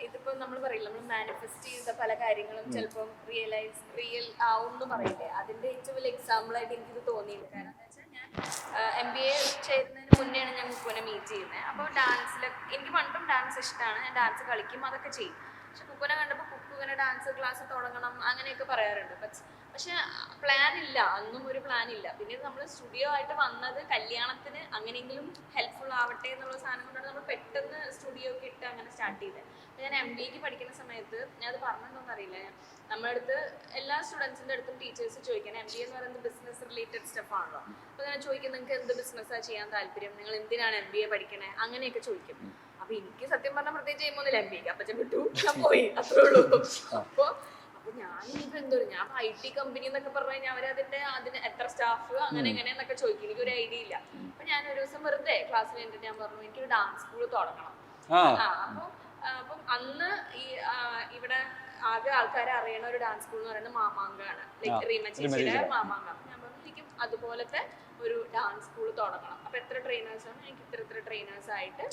ഇതിപ്പോ നമ്മൾ പറയില്ല നമ്മൾ മാനിഫെസ്റ്റ് ചെയ്ത പല കാര്യങ്ങളും ചിലപ്പോൾ റിയലൈസ് റിയൽ ആവും എന്ന് പറയില്ലേ. അതിന്റെ ഏറ്റവും വലിയ എക്സാമ്പിൾ ആയിട്ട് എനിക്കിത് തോന്നിയിട്ടുണ്ട് കാരണം എം ബി എ ചേരുന്നതിന് മുന്നെയാണ് ഞാൻ കുക്കുവിനെ മീറ്റ് ചെയ്യുന്നത്. അപ്പോൾ ഡാൻസിൽ എനിക്ക് പണ്ടും ഡാൻസ് ഇഷ്ടമാണ് ഞാൻ ഡാൻസ് കളിക്കും അതൊക്കെ ചെയ്യും. പക്ഷെ കുക്കുവിനെ കണ്ടപ്പോൾ കുക്കു ഇങ്ങനെ ഡാൻസ് ക്ലാസ് തുടങ്ങണം അങ്ങനെയൊക്കെ പറയാറുണ്ട്. പക്ഷെ പക്ഷെ പ്ലാൻ ഇല്ല അന്നും ഒരു പ്ലാൻ ഇല്ല പിന്നെ നമ്മൾ സ്റ്റുഡിയോ ആയിട്ട് വന്നത് കല്യാണത്തിന് അങ്ങനെയെങ്കിലും ഹെൽപ്ഫുൾ ആവട്ടെ എന്നുള്ള സാധനം കൊണ്ടാണ് നമ്മൾ പെട്ടെന്ന് സ്റ്റുഡിയോ ഒക്കെ ഇട്ട് അങ്ങനെ സ്റ്റാർട്ട് ചെയ്തത് ഞാൻ എം ബി എക്ക് പഠിക്കുന്ന സമയത്ത് ഞാൻ അത് പറഞ്ഞിട്ടൊന്നും അറിയില്ല. ഞാൻ നമ്മുടെ അടുത്ത് എല്ലാ സ്റ്റുഡൻസിന്റെ അടുത്തും ടീച്ചേഴ്സ് ചോദിക്കണം എം ബി എന്ന് പറയുന്നത് ബിസിനസ് റിലേറ്റഡ് സ്റ്റഫ് ആണല്ലോ. അപ്പോൾ ഞാൻ ചോദിക്കും നിങ്ങൾക്ക് എന്ത് ബിസിനസ്സാണ് ചെയ്യാൻ താല്പര്യം? നിങ്ങൾ എന്തിനാണ് എം ബി എ പഠിക്കണേ? അങ്ങനെയൊക്കെ ചോദിക്കും. അപ്പൊ എനിക്ക് സത്യം പറഞ്ഞാൽ പ്രത്യേകിച്ച് ചെയ്യുമ്പോൾ എം എക്ക് അപ്പച്ചൻ വിട്ടു. ഞാൻ പോയി. അത്രേ ഉള്ളൂ. അപ്പോൾ അപ്പൊ ഞാൻ ഇനിയിപ്പോ എന്തോ ഞാൻ ഐ ടി കമ്പനി എന്നൊക്കെ പറഞ്ഞു കഴിഞ്ഞാൽ അവരതിന്റെ അതിന് എത്ര സ്റ്റാഫ് അങ്ങനെ എങ്ങനെ എന്നൊക്കെ ചോദിക്കും. എനിക്ക് ഒരു ഐഡിയ ഇല്ല. അപ്പൊ ഞാൻ ഒരു ദിവസം വെറുതെ ക്ലാസ്സിൽ കഴിഞ്ഞിട്ട് ഞാൻ പറഞ്ഞു എനിക്കൊരു ഡാൻസ് സ്കൂൾ തുടങ്ങണം. അപ്പൊ അപ്പം അന്ന് ഈ ഇവിടെ ആകെ ആൾക്കാരെ അറിയണ ഒരു ഡാൻസ് സ്കൂൾ എന്ന് പറയുന്നത് മാമാങ്കാണ്. ലൈക് റീമ ചേച്ചിയുടെ മാമാങ്കം ഞാൻ പറഞ്ഞു എനിക്കും അതുപോലത്തെ ഒരു ഡാൻസ് സ്കൂൾ തുടങ്ങണം. അപ്പൊ എത്ര ട്രെയിനേഴ്സ് ആണ്? എനിക്ക് ഇത്ര ഇത്ര ട്രെയിനേഴ്സ് ആയിട്ട്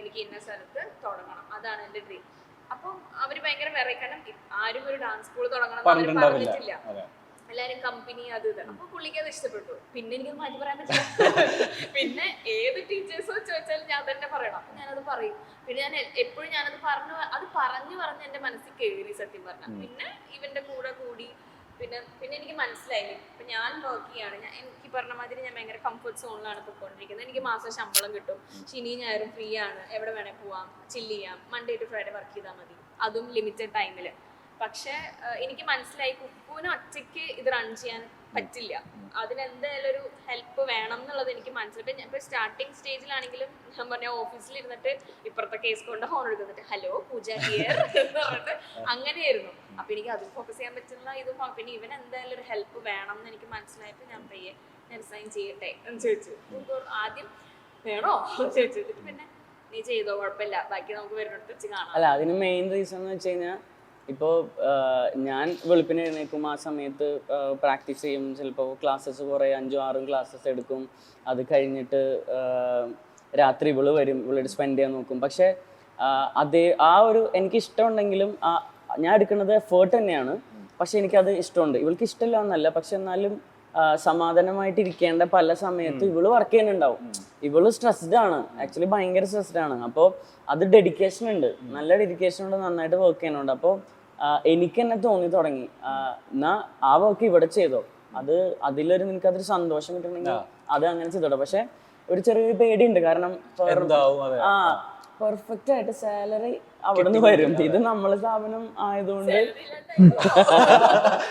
എനിക്ക് ഇന്ന സ്ഥലത്ത് തുടങ്ങണം. അതാണ് എന്റെ ഡ്രീം അപ്പം അവർ ഭയങ്കര വെറൈ കാരണം ആരും ഒരു ഡാൻസ് സ്കൂൾ തുടങ്ങണം പറഞ്ഞിട്ടില്ല. എല്ലാരും കമ്പനി അത് ഇത്. അപ്പൊ പുള്ളിക്ക് അത് ഇഷ്ടപ്പെട്ടു. പിന്നെ എനിക്ക് മാറ്റി പറയാൻ പറ്റില്ല. പിന്നെ ഏത് ടീച്ചേഴ്സോ ചോദിച്ചാലും ഞാൻ തന്നെ പറയണം. അപ്പൊ ഞാനത് പറയും. പിന്നെ ഞാൻ എപ്പോഴും ഞാനത് പറഞ്ഞു അത് പറഞ്ഞു പറഞ്ഞ് എന്റെ മനസ്സിൽ കയറി സത്യം പറഞ്ഞ. പിന്നെ ഇവന്റെ കൂടെ കൂടി പിന്നെ പിന്നെ എനിക്ക് മനസ്സിലായി ഇപ്പൊ ഞാൻ വർക്ക് ചെയ്യാണ്. ഞാൻ എനിക്ക് പറഞ്ഞ മാതിരി ഞാൻ ഭയങ്കര കംഫർട്ട് സോണിലാണ് പോയിക്കൊണ്ടിരിക്കുന്നത്. എനിക്ക് മാസം ശമ്പളം കിട്ടും. ശനി ഞായറും ഫ്രീ ആണ്. എവിടെ വേണേൽ പോവാം ചില്ല് ചെയ്യാം. മൺഡേ ടു ഫ്രൈഡേ വർക്ക് ചെയ്താൽ മതി. അതും ലിമിറ്റഡ് ടൈമിൽ പക്ഷെ എനിക്ക് മനസ്സിലായി കുക്കുവിന് ഒറ്റയ്ക്ക് ഇത് റൺ ചെയ്യാൻ പറ്റില്ല. അതിനെന്തായാലും ഒരു ഹെൽപ്പ് വേണം എന്നുള്ളത് എനിക്ക് മനസ്സിലായി. ഇപ്പൊ സ്റ്റാർട്ടിങ് സ്റ്റേജിലാണെങ്കിലും ഞാൻ പറഞ്ഞ ഓഫീസിൽ ഇരുന്നിട്ട് ഇപ്പുറത്തെ കേസ് കൊണ്ട് ഹോൺ എടുക്കുന്നിട്ട് ഹലോ പൂജ ഹിയർ എന്ന് പറഞ്ഞിട്ട് അങ്ങനെയായിരുന്നു. അപ്പൊ എനിക്ക് അതും ഫോക്കസ് ചെയ്യാൻ പറ്റുന്ന ഇതും പിന്നെ ഇവൻ എന്തായാലും ഒരു ഹെൽപ്പ് വേണം എന്ന് എനിക്ക് മനസ്സിലായപ്പോൾ ഞാൻ പയ്യെ ഞാൻ സൈൻ ചെയ്യട്ടെ. എന്ന് ചോദിച്ചു ആദ്യം വേണോ? ചോദിച്ചു പിന്നെ നീ ചെയ്തോ കുഴപ്പമില്ല. ബാക്കി നമുക്ക് വരുന്നിടത്ത് വെച്ച് കാണാം. അല്ല അതിന് മെയിൻ റീസൺ എന്ന് വെച്ച് കഴിഞ്ഞാൽ ഇപ്പോൾ ഞാൻ വെളുപ്പിന് എഴുന്നേക്കും ആ സമയത്ത് പ്രാക്ടീസ് ചെയ്യും. ചിലപ്പോൾ ക്ലാസ്സസ് കുറേ അഞ്ചും ആറും ക്ലാസ്സസ് എടുക്കും. അത് കഴിഞ്ഞിട്ട് രാത്രി ഇവൾ വരും. ഇവളോട് സ്പെൻഡ് ചെയ്യാൻ നോക്കും. പക്ഷേ അതേ ആ ഒരു എനിക്ക് ഇഷ്ടമുണ്ടെങ്കിലും ഞാൻ എടുക്കുന്നത് എഫേർട്ട് തന്നെയാണ്. പക്ഷെ എനിക്കത് ഇഷ്ടമുണ്ട്. ഇവൾക്ക് ഇഷ്ടമില്ല എന്നല്ല. പക്ഷെ എന്നാലും ആ, സമാധാനമായിട്ട് ഇരിക്കേണ്ട പല സമയത്തും ഇവൾ വർക്ക് ചെയ്യുന്നുണ്ടാവും. ഇവൾ സ്ട്രെസ്ഡ് ആണ്. ആക്ച്വലി ഭയങ്കര സ്ട്രെസ്ഡ് ആണ്. അപ്പോൾ അത് ഡെഡിക്കേഷൻ ഉണ്ട്. നല്ല ഡെഡിക്കേഷൻ ഉണ്ട് നന്നായിട്ട് വർക്ക് ചെയ്യുന്നുണ്ട്. അപ്പോൾ എനിക്ക് തന്നെ തോന്നി തുടങ്ങി. എന്നാ ആ വർക്ക് ഇവിടെ ചെയ്തോ. അത് അതിലൊരു നിനക്ക് അതൊരു സന്തോഷം കിട്ടണമെങ്കിൽ അത് അങ്ങനെ ചെയ്തോട്ടെ. പക്ഷെ ഒരു ചെറിയൊരു പേടിയുണ്ട്. കാരണം ആ പെർഫെക്റ്റ് ആയിട്ട് സാലറി അവിടെ നിന്ന് വരും ഇത് നമ്മളെ സ്ഥാപനം ആയതുകൊണ്ട്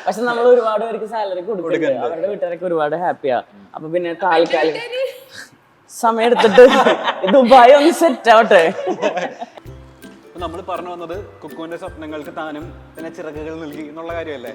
പക്ഷെ നമ്മൾ ഒരുപാട് പേർക്ക് സാലറി കൊടുക്കുന്നുണ്ട് അവരുടെ വീട്ടുകാരൊക്കെ ഒരുപാട് ഹാപ്പിയാ അപ്പൊ പിന്നെ താൽക്കാലിക സമയം എടുത്തിട്ട് ദുബായ് ഒന്ന് സെറ്റ് ആവട്ടെ നമ്മൾ പറഞ്ഞു വന്നത് കുക്കുവിന്റെ സ്വപ്നങ്ങൾക്ക് താനും പിന്നെ ചിറകുകൾ നൽകി എന്നുള്ള കാര്യമല്ലേ